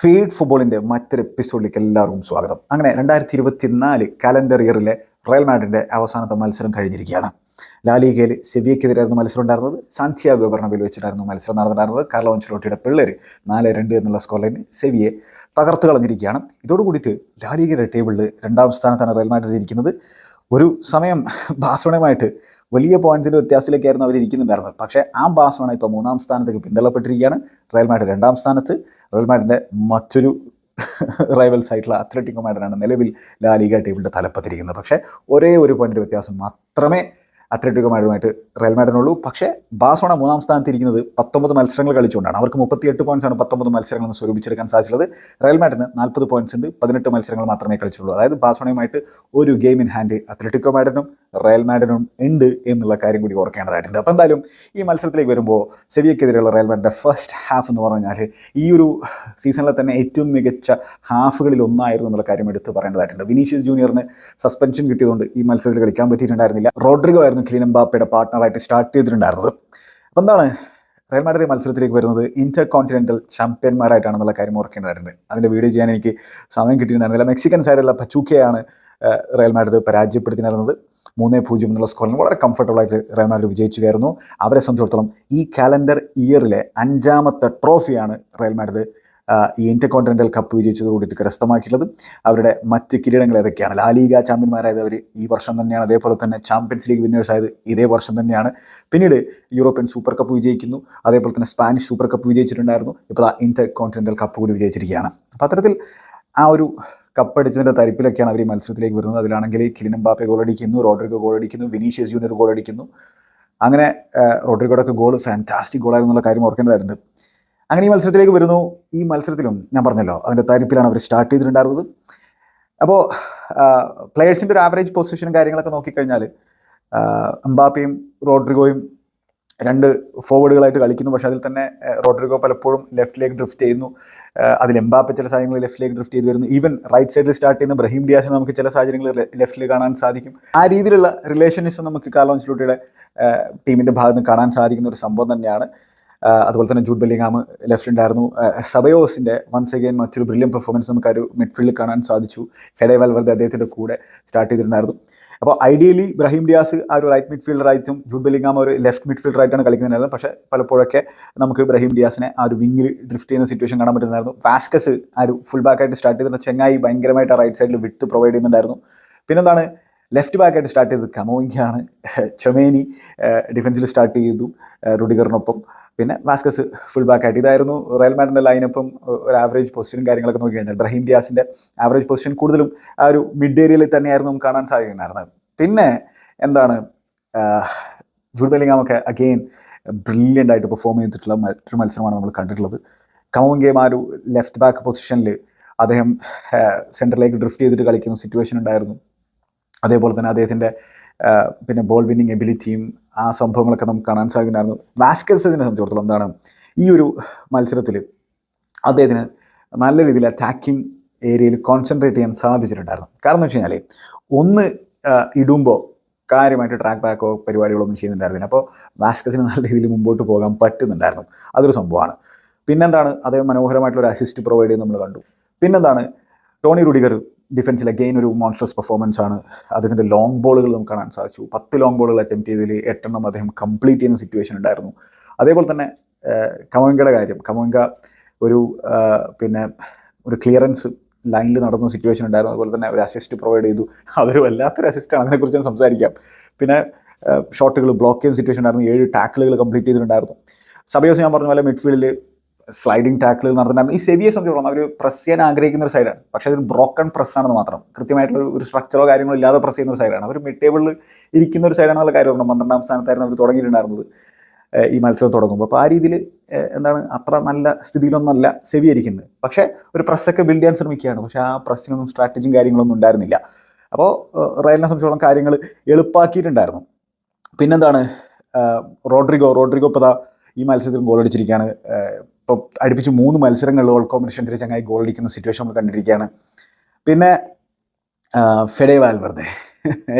Feed ഫുട്ബോളിന്റെ മറ്റൊരു എപ്പിസോഡിലേക്ക് എല്ലാവർക്കും സ്വാഗതം. അങ്ങനെ രണ്ടായിരത്തി ഇരുപത്തി നാല് കാലണ്ടർ ഇയറിലെ റയൽ മാഡ്രിന്റെ അവസാനത്തെ മത്സരം കഴിഞ്ഞിരിക്കുകയാണ്. ലാലിഗയിൽ സെവിയക്കെതിരായിരുന്നു മത്സരം ഉണ്ടായിരുന്നത്. സാന്തിയാഗോ ബർണബിൽ വെച്ചിട്ടായിരുന്നു മത്സരം നടന്നിട്ടുണ്ടായിരുന്നത്. കാർലോ അഞ്ചലോട്ടിയുടെ പിള്ളേർ നാല് രണ്ട് എന്നുള്ള സ്കോർ ലൈനിൽ സെവിയെ തകർത്ത് കളഞ്ഞിരിക്കുകയാണ്. ഇതോട് കൂടിയിട്ട് ലാലിഗയുടെ ടേബിളിൽ രണ്ടാം സ്ഥാനത്താണ് റയൽ മാഡ്രിഡ് ഇരിക്കുന്നത്. ഒരു സമയം ബാഴ്സലോണയുമായിട്ട് വലിയ പോയിന്റ്സിന്റെ വ്യത്യാസത്തിലേക്കായിരുന്നു അവർ ഇരിക്കുന്നുണ്ടായിരുന്നത്. പക്ഷേ ആ ബാഴ്സലോണ ഇപ്പോൾ മൂന്നാം സ്ഥാനത്തേക്ക് പിന്തള്ളപ്പെട്ടിരിക്കുകയാണ്. റയൽ മാഡ്രിഡ് രണ്ടാം സ്ഥാനത്ത്. റയൽ മാഡ്രിഡിന്റെ മറ്റൊരു റൈവൽസ് ആയിട്ടുള്ള അത്ലറ്റിക് മാഡ്രിഡാണ് നിലവിൽ ലാ ലീഗ ടേബിളിന്റെ തലപ്പത്തിരിക്കുന്നത്. പക്ഷേ ഒരേ ഒരു പോയിന്റിന്റെ വ്യത്യാസം മാത്രമേ അത്ലറ്റിക് മാഡ്രിഡുമായിട്ട് റയൽ മാഡ്രിഡിനുള്ളൂ. പക്ഷേ ബാസോണ മൂന്നാം സ്ഥാനത്ത് ഇരിക്കുന്നത് പത്തൊമ്പത് മത്സരങ്ങൾ കളിച്ചുകൊണ്ടാണ്. അവർക്ക് മുപ്പത്തിയെട്ട് ആണ് പത്തൊമ്പത് മത്സരങ്ങൾ സ്വരൂപിച്ചെടുക്കാൻ സാധിച്ചുള്ളത് റയൽ മാഡ്രിഡിന് നാൽപ്പത് പോയിന്റ്സ് ഉണ്ട്. പതിനെട്ട് മത്സരങ്ങൾ മാത്രമേ കളിച്ചിട്ടുള്ളൂ. അതായത് ബാസോണയുമായിട്ട് ഒരു ഗെയിം ഇൻ ഹാൻഡ് അത്ലറ്റിക്കോ മാഡ്രിഡിനും റയൽ മാഡിനും ഉണ്ട് എന്നുള്ള കാര്യം കൂടി ഓർക്കേണ്ടതായിട്ടുണ്ട്. അപ്പോൾ എന്തായാലും ഈ മത്സരത്തിലേക്ക് വരുമ്പോൾ സെവിയക്കെതിരെയുള്ള റയൽ മാഡിന്റെ ഫസ്റ്റ് ഹാഫ് എന്ന് പറഞ്ഞാൽ ഈ ഒരു സീസണിലെ തന്നെ ഏറ്റവും മികച്ച ഹാഫുകളിൽ ഒന്നായിരുന്നു എന്നുള്ള കാര്യം എടുത്ത് പറയേണ്ടതായിട്ടുണ്ട്. വിനീഷ്യസ് ജൂനിയറിന് സസ്പെൻഷൻ കിട്ടിയതുകൊണ്ട് ഈ മത്സരത്തിൽ കളിക്കാൻ പറ്റിയിട്ടുണ്ടായിരുന്നില്ല. റോഡ്രിഗോ ആയിരുന്നു ക്ലീൻ എംബാപ്പയുടെ പാർട്ട്ണറായിട്ട് സ്റ്റാർട്ട് ചെയ്തിട്ടുണ്ടായിരുന്നത്. അപ്പോൾ എന്താണ് റയൽ മാഡ്രിഡ് മത്സരത്തിലേക്ക് വരുന്നത്? ഇന്റർ കോണ്ടിനെന്റൽ ചാമ്പ്യന്മാരായിട്ടാണെന്നുള്ള കാര്യം ഓർക്കേണ്ടതായിരുന്നു അതിന്റെ വീഡിയോ ചെയ്യാൻ എനിക്ക് സമയം കിട്ടിയിട്ടുണ്ടായിരുന്നില്ല. മെക്സിക്കൻ സൈഡിലുള്ള പച്ചൂക്കയാണ് റയൽ മാഡ്രിഡ് പരാജയപ്പെടുത്തിയിരുന്നത് മൂന്നേ പൂജ്യം എന്നുള്ള സ്കോറിൽ വളരെ കംഫർട്ടബിൾ ആയിട്ട് റയൽ വിജയിച്ചു കയറുന്നു അവരെ സംബന്ധിച്ചിടത്തോളം ഈ കാലണ്ടർ ഇയറിലെ അഞ്ചാമത്തെ ട്രോഫിയാണ് റയൽ മാഡ്രിഡ് ഈ ഇന്ത്യ കോണ്ടിനെന്റൽ കപ്പ് വിജയിച്ചത് കൂടിയിട്ട് കരസ്ഥമാക്കിയിട്ടുള്ളത്. അവരുടെ മറ്റ് കിരീടങ്ങൾ ഏതൊക്കെയാണ്? ലാലീഗ ചാമ്പ്യന്മാരായത് അവർ ഈ വർഷം തന്നെയാണ്. അതേപോലെ തന്നെ ചാമ്പ്യൻസ് ലീഗ് വിന്നേഴ്സ് ആയത് ഇതേ വർഷം തന്നെയാണ്. പിന്നീട് യൂറോപ്യൻ സൂപ്പർ കപ്പ് വിജയിക്കുന്നു. അതേപോലെ തന്നെ സ്പാനിഷ് സൂപ്പർ കപ്പ് വിജയിച്ചിട്ടുണ്ടായിരുന്നു. ഇപ്പോൾ ആ ഇന്റർ കോണ്ടിനെന്റൽ കപ്പ് കൂടി വിജയിച്ചിരിക്കുകയാണ്. അപ്പോൾ അത്തരത്തിൽ ആ ഒരു കപ്പടിച്ചതിന്റെ തരിപ്പിലൊക്കെയാണ് അവർ ഈ മത്സരത്തിലേക്ക് വരുന്നത്. അതിലാണെങ്കിൽ കിലിൻ എംബാപ്പെ ഗോൾ അടിക്കുന്നു റോഡ്രിഗോ ഗോൾ അടിക്കുന്നു വിനീഷ്യസ് ജൂനിയർ ഗോൾ അടിക്കുന്നു. അങ്ങനെ റോഡ്രിഗോടൊക്കെ ഗോൾ ഫാന്റാസ്റ്റിക് ഗോളായിരുന്നു എന്നുള്ള കാര്യം ഓർക്കേണ്ടതായിട്ടുണ്ട്. അങ്ങനെ ഈ മത്സരത്തിലേക്ക് വരുന്നു. ഈ മത്സരത്തിലും ഞാൻ പറഞ്ഞല്ലോ അതിന്റെ തരിപ്പിലാണ് അവർ സ്റ്റാർട്ട് ചെയ്തിട്ടുണ്ടായിരുന്നത്. അപ്പോൾ പ്ലെയേഴ്സിന്റെ ഒരു ആവറേജ് പൊസിഷനും കാര്യങ്ങളൊക്കെ നോക്കിക്കഴിഞ്ഞാൽ എംബാപ്പയും റോഡ്രിഗോയും രണ്ട് ഫോർവേഡുകളായിട്ട് കളിക്കുന്നു. പക്ഷേ അതിൽ തന്നെ റോഡ്രിഗോ പലപ്പോഴും ലെഫ്റ്റിലേക്ക് ഡ്രിഫ്റ്റ് ചെയ്യുന്നു. അതിൽ എംബാപ്പ ചില സാഹചര്യങ്ങളിൽ ലെഫ്റ്റിലേക്ക് ഡ്രിഫ്റ്റ് ചെയ്ത് വരുന്നു. ഈവൻ റൈറ്റ് സൈഡിൽ സ്റ്റാർട്ട് ചെയ്യുന്ന ബ്രഹീം ഡിയാസിന് നമുക്ക് ചില സാഹചര്യങ്ങളിൽ ലെഫ്റ്റിൽ കാണാൻ സാധിക്കും. ആ രീതിയിലുള്ള റിലേഷൻഷിപ്പ് നമുക്ക് കാലോൻസിലൂട്ടിയുടെ ടീമിന്റെ ഭാഗത്ത് നിന്ന് കാണാൻ സാധിക്കുന്ന ഒരു സംഭവം തന്നെയാണ്. അതുപോലെ തന്നെ ജൂഡ് ബെല്ലിങ്ങാം ലെഫ്റ്റ് ഉണ്ടായിരുന്നു. സബയോസിന്റെ വൺസ് അഗെയിൻ മറ്റൊരു ബ്രില്യൻ പെർഫോമൻസ് നമുക്ക് ആ ഒരു മിഡ്ഫീൽഡിൽ കാണാൻ സാധിച്ചു. ഫെഡേ വൽവർദ്ധ അദ്ദേഹത്തിന്റെ കൂടെ സ്റ്റാർട്ട് ചെയ്തിട്ടുണ്ടായിരുന്നു. അപ്പോൾ ഐഡിയലി ഇബ്രാഹിം ഡിയാസ് ആ ഒരു റൈറ്റ് മിഡ്ഫീൽഡറായിട്ടും ജൂഡ് ബെലിംഗാം ഒരു ലെഫ്റ്റ് മിഡ്ഫീൽഡറായിട്ടാണ് കളിക്കുന്നുണ്ടായിരുന്നത് പക്ഷേ പലപ്പോഴൊക്കെ നമുക്ക് ഇബ്രാഹിം ഡിയാസിനെ ആ ഒരു വിങ്ങിൽ ഡ്രിഫ്റ്റ് ചെയ്യുന്ന സിറ്റുവേഷൻ കാണാൻ പറ്റുന്നുണ്ടായിരുന്നു വാസ്കസ് ആ ഒരു ഫുൾ ബാക്കായിട്ട് സ്റ്റാർട്ട് ചെയ്തിരുന്ന ചെങ്ങായി ഭയങ്കരമായിട്ട് ആ റൈറ്റ് സൈഡിൽ വിട്ട് പ്രൊവൈഡ് ചെയ്യുന്നുണ്ടായിരുന്നു. പിന്നെന്താണ്? ലെഫ്റ്റ് ബാക്കായിട്ട് സ്റ്റാർട്ട് ചെയ്തത് കമോയിങ്ങാണ് ചൊമേനി ഡിഫൻസിൽ സ്റ്റാർട്ട് ചെയ്തു റുഡിഗറിനൊപ്പം പിന്നെ വാസ്കസ് ഫുൾ ബാക്ക് ആയിട്ട്. ഇതായിരുന്നു റയൽ മാഡിന്റെ ലൈനപ്പും ഒരു ആവറേജ് പൊസിഷനും കാര്യങ്ങളൊക്കെ നോക്കി കഴിഞ്ഞാൽ. ബ്രഹീം ഡിയാസിന്റെ ആവറേജ് പൊസിഷൻ കൂടുതലും ആ ഒരു മിഡ് ഏരിയയിൽ തന്നെയായിരുന്നു നമുക്ക് കാണാൻ സാധിക്കുന്നുണ്ടായിരുന്നത് പിന്നെ എന്താണ് ജൂഡ് ബെല്ലിങ്ങാമൊക്കെ അഗെയിൻ ബ്രില്യന്റ് ആയിട്ട് പെർഫോം ചെയ്തിട്ടുള്ള മറ്റൊരു മത്സരമാണ് നമ്മൾ കണ്ടിട്ടുള്ളത്. കമോങ്കേം ആ ഒരു ലെഫ്റ്റ് ബാക്ക് പൊസിഷനിൽ അദ്ദേഹം സെന്ററിലേക്ക് ഡ്രിഫ്റ്റ് ചെയ്തിട്ട് കളിക്കുന്ന സിറ്റുവേഷൻ ഉണ്ടായിരുന്നു. അതേപോലെ തന്നെ അദ്ദേഹത്തിന്റെ പിന്നെ ബോൾ വിന്നിങ് എബിലിറ്റിയും ആ സംഭവങ്ങളൊക്കെ നമുക്ക് കാണാൻ സാധിക്കുന്നുണ്ടായിരുന്നു. വാസ്കൽസിനെ സംബന്ധിച്ചിടത്തോളം എന്താണ് ഈ ഒരു മത്സരത്തിൽ അദ്ദേഹത്തിന് നല്ല രീതിയിൽ അറ്റാക്കിംഗ് ഏരിയയിൽ കോൺസെൻട്രേറ്റ് ചെയ്യാൻ സാധിച്ചിട്ടുണ്ടായിരുന്നു. കാരണം എന്ന് വെച്ച് കഴിഞ്ഞാൽ ഒന്ന് ഇടുമ്പോൾ കാര്യമായിട്ട് ട്രാക്ക് ബാക്കോ പരിപാടികളൊന്നും ചെയ്യുന്നുണ്ടായിരുന്നില്ല. അപ്പോൾ വാസ്കസിന് നല്ല രീതിയിൽ മുമ്പോട്ട് പോകാൻ പറ്റുന്നുണ്ടായിരുന്നു. അതൊരു സംഭവമാണ്. പിന്നെന്താണ് അദ്ദേഹം മനോഹരമായിട്ടുള്ള ഒരു അസിസ്റ്റ് പ്രൊവൈഡ് ചെയ്യുന്നത് നമ്മൾ കണ്ടു. പിന്നെന്താണ് ടോണി റുഡിഗർ ഡിഫൻസിൽ അഗെയിൻ ഒരു മോൺസ്ട്രസ് പെർഫോമൻസ് ആണ്. അദ്ദേഹത്തിന്റെ ലോങ് ബോളുകൾ നമുക്ക് കാണാൻ സാധിച്ചു. പത്ത് ലോങ് ബോളുകൾ അറ്റംപ്റ്റ് ചെയ്തതിൽ എട്ടെണ്ണം അദ്ദേഹം കംപ്ലീറ്റ് ചെയ്യുന്ന സിറ്റുവേഷൻ ഉണ്ടായിരുന്നു. അതേപോലെ തന്നെ കമോങ്കയുടെ കാര്യം. കമോങ്ക ഒരു പിന്നെ ഒരു ക്ലിയറൻസ് ലൈനിൽ നടന്ന സിറ്റുവേഷൻ ഉണ്ടായിരുന്നു. അതുപോലെ തന്നെ ഒരു അസിസ്റ്റ് പ്രൊവൈഡ് ചെയ്തു. അതൊരു വല്ലാത്തൊരു അസിസ്റ്റാണ് അതിനെക്കുറിച്ച് ഞാൻ സംസാരിക്കാം. പിന്നെ ഷോട്ടുകൾ ബ്ലോക്ക് ചെയ്യുന്ന സിറ്റുവേഷൻ ഉണ്ടായിരുന്നു. ഏഴ് ടാക്കിളുകൾ കംപ്ലീറ്റ് ചെയ്തിട്ടുണ്ടായിരുന്നു. സബയോസ് ഞാൻ പറഞ്ഞ പോലെ മിഡ്ഫീൽഡിൽ സ്ലൈഡിങ് ടാക്കിൾ നടന്നിട്ടുണ്ടായിരുന്നു. ഈ സെവിയെ സംബന്ധിച്ചോളം അവർ പ്രസ് ചെയ്യാൻ ആഗ്രഹിക്കുന്ന ഒരു സൈഡാണ് പക്ഷെ അതൊരു ബ്രോക്കൺ പ്രസ് ആണെന്ന് മാത്രം. കൃത്യമായിട്ടുള്ള ഒരു സ്ട്രക്ചറോ കാര്യങ്ങളോ ഇല്ലാതെ പ്രസ് ചെയ്യുന്ന ഒരു സൈഡാണ് അവർ മിഡ് ടേബിളിൽ ഇരിക്കുന്ന ഒരു സൈഡാണെന്നുള്ള കാര്യം പറഞ്ഞു പന്ത്രണ്ടാം സ്ഥാനത്തായിരുന്നു അവർ തുടങ്ങിയിട്ടുണ്ടായിരുന്നത് ഈ മത്സരം തുടങ്ങുമ്പോൾ അപ്പോൾ ആ രീതിയിൽ എന്താണ് അത്ര നല്ല സ്ഥിതിയിലൊന്നല്ല സെവി ഇരിക്കുന്നത്. പക്ഷേ ഒരു പ്രസ്സൊക്കെ ബിൽഡ് ചെയ്യാൻ ശ്രമിക്കുകയാണ്. പക്ഷെ ആ പ്രസ്സിനൊന്നും സ്ട്രാറ്റജിയും കാര്യങ്ങളൊന്നും ഉണ്ടായിരുന്നില്ല. അപ്പോൾ റയലിനെ സംബന്ധിച്ചോളം കാര്യങ്ങൾ എളുപ്പാക്കിയിട്ടുണ്ടായിരുന്നു. പിന്നെന്താണ് റോഡ്രിഗോ റോഡ്രിഗോ ഇപ്പോൾ ഈ മത്സരത്തിൽ ഗോൾ അടിച്ചിരിക്കുകയാണ്. ഇപ്പോൾ അടുപ്പിച്ച് മൂന്ന് മത്സരങ്ങളിൽ ഓൾ കോമ്പറ്റീഷൻസിൽ ചങ്ങായി ഗോൾ അടിക്കുന്ന സിറ്റുവേഷൻ നമ്മൾ കണ്ടിരിക്കുകയാണ്. പിന്നെ Fede Valverde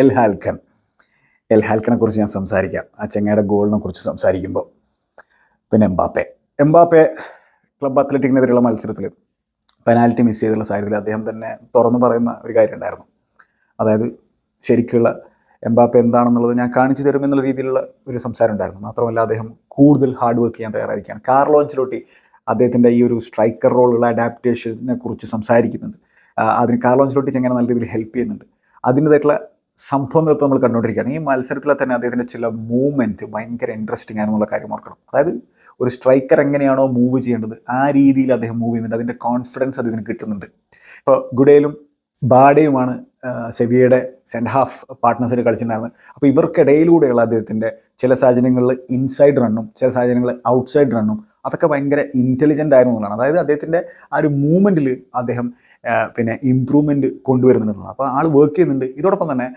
El Halcon. El ഹാൽക്കനെ കുറിച്ച് ഞാൻ സംസാരിക്കാം. ആ ചെങ്ങയുടെ ഗോളിനെ കുറിച്ച് സംസാരിക്കുമ്പോൾ. പിന്നെ എംബാപ്പെ. എംബാപ്പെ ക്ലബ് അത്ലറ്റിക്കിനെതിരെയുള്ള മത്സരത്തിൽ പെനാൽറ്റി മിസ് ചെയ്തുള്ള സാഹചര്യത്തിൽ അദ്ദേഹം തന്നെ തുറന്നു പറയുന്ന ഒരു കാര്യം ഉണ്ടായിരുന്നു അതായത് ശരിക്കുള്ള എംബാപ്പെ എന്താണെന്നുള്ളത് ഞാൻ കാണിച്ചു തരും എന്നുള്ള രീതിയിലുള്ള ഒരു സംസാരം ഉണ്ടായിരുന്നു. മാത്രമല്ല അദ്ദേഹം കൂടുതൽ ഹാർഡ് വർക്ക് ചെയ്യാൻ തയ്യാറായിരിക്കുകയാണ്. കാർലോ അഞ്ചലോട്ടി അദ്ദേഹത്തിന്റെ ഈ ഒരു സ്ട്രൈക്കർ റോളുള്ള അഡാപ്റ്റേഷനെ കുറിച്ച് സംസാരിക്കുന്നുണ്ട്. അതിന് കാർലോ അഞ്ചലോട്ടി എങ്ങനെ നല്ല രീതിയിൽ ഹെൽപ്പ് ചെയ്യുന്നുണ്ട്. അതിന്റെതായിട്ടുള്ള സംഭവങ്ങൾ ഇപ്പോൾ നമ്മൾ കണ്ടുകൊണ്ടിരിക്കുകയാണ്. ഈ മത്സരത്തിൽ തന്നെ അദ്ദേഹത്തിന്റെ ചില മൂവ്മെന്റ് ഭയങ്കര ഇൻട്രസ്റ്റിംഗ് ആണെന്നുള്ള കാര്യം ഓർക്കണം. അതായത് ഒരു സ്ട്രൈക്കർ എങ്ങനെയാണോ മൂവ് ചെയ്യേണ്ടത് ആ രീതിയിൽ അദ്ദേഹം മൂവ് ചെയ്യുന്നുണ്ട്. അതിന്റെ കോൺഫിഡൻസ് അദ്ദേഹത്തിന് കിട്ടുന്നുണ്ട്. ഇപ്പോൾ ഗുഡേലും ബാഡയുമാണ് സെബിയയുടെ സെൻഡ് ഹാഫ് പാർട്ട്നേഴ്സിൽ കളിച്ചിട്ടുണ്ടായിരുന്നത്. അപ്പോൾ ഇവർക്കിടയിലൂടെയുള്ള അദ്ദേഹത്തിന്റെ ചില സാഹചര്യങ്ങളിൽ ഇൻസൈഡ് റണ്ണും ചില സാഹചര്യങ്ങളിൽ ഔട്ട്സൈഡ് റണ്ണും അതൊക്കെ ഭയങ്കര ഇന്റലിജന്റ് ആയിരുന്നു എന്നുള്ളതാണ്. അതായത് അദ്ദേഹത്തിന്റെ ആ ഒരു മൂവ്മെന്റിൽ അദ്ദേഹം പിന്നെ ഇമ്പ്രൂവ്മെന്റ് കൊണ്ടുവരുന്നുണ്ടെന്നാണ് അപ്പോൾ ആൾ വർക്ക് ചെയ്യുന്നുണ്ട്. ഇതോടൊപ്പം തന്നെ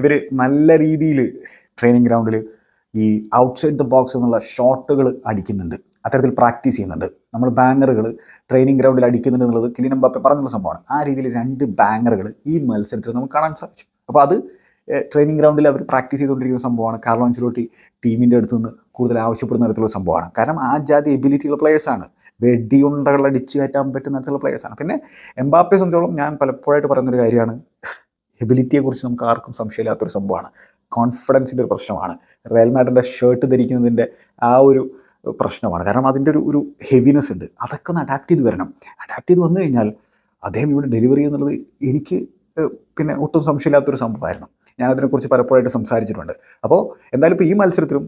ഇവർ നല്ല രീതിയിൽ ട്രെയിനിങ് ഗ്രൗണ്ടിൽ ഈ ഔട്ട്സൈഡ് ദ ബോക്സ് എന്നുള്ള ഷോട്ടുകൾ അടിക്കുന്നുണ്ട്. അത്തരത്തിൽ പ്രാക്ടീസ് ചെയ്യുന്നുണ്ട്. നമ്മൾ ബാങ്ങറുകൾ ട്രെയിനിങ് ഗ്രൗണ്ടിൽ അടിക്കുന്നുണ്ട് എന്നുള്ളത് കിലിനം ബാപ്പ പറഞ്ഞുള്ള സംഭവമാണ്. ആ രീതിയിൽ രണ്ട് ബാങ്ങറുകൾ ഈ മത്സരത്തിൽ നമുക്ക് കാണാൻ സാധിച്ചു. അപ്പോൾ അത് ട്രെയിനിങ് ഗ്രൗണ്ടിൽ അവർ പ്രാക്ടീസ് ചെയ്തുകൊണ്ടിരിക്കുന്ന സംഭവമാണ്. കാർലോ ചിലോട്ടി ടീമിന്റെ അടുത്ത് നിന്ന് കൂടുതൽ ആവശ്യപ്പെടുന്ന തരത്തിലുള്ള സംഭവമാണ്. കാരണം ആ ജാതി എബിലിറ്റിയുള്ള പ്ലേയേഴ്സാണ് വെടിയുണ്ടകൾ അടിച്ചു കയറ്റാൻ പറ്റുന്ന തരത്തിലുള്ള പ്ലെയേഴ്സാണ് പിന്നെ എംബാപ്പയെ സംബന്ധിച്ചോളം ഞാൻ പലപ്പോഴായിട്ട് പറയുന്നൊരു കാര്യമാണ്. എബിലിറ്റിയെക്കുറിച്ച് നമുക്ക് ആർക്കും സംശയമില്ലാത്തൊരു സംഭവമാണ്. കോൺഫിഡൻസിന്റെ ഒരു പ്രശ്നമാണ്. റയൽ മാഡ്രിന്റെ ഷർട്ട് ധരിക്കുന്നതിന്റെ ആ ഒരു പ്രശ്നമാണ്. കാരണം അതിന്റെ ഒരു ഒരു ഹെവിനെസ് ഉണ്ട്. അതൊക്കെ ഒന്ന് അഡാപ്റ്റ് ചെയ്ത് വരണം. അഡാപ്റ്റ് ചെയ്ത് വന്നു കഴിഞ്ഞാൽ അദ്ദേഹം ഇവിടെ ഡെലിവറി എന്നുള്ളത് എനിക്ക് പിന്നെ ഒട്ടും സംശയമില്ലാത്തൊരു സംഭവമായിരുന്നു. ഞാൻ അതിനെക്കുറിച്ച് പലപ്പോഴായിട്ട് സംസാരിച്ചിട്ടുണ്ട്. അപ്പോൾ എന്തായാലും ഇപ്പോൾ ഈ മത്സരത്തിലും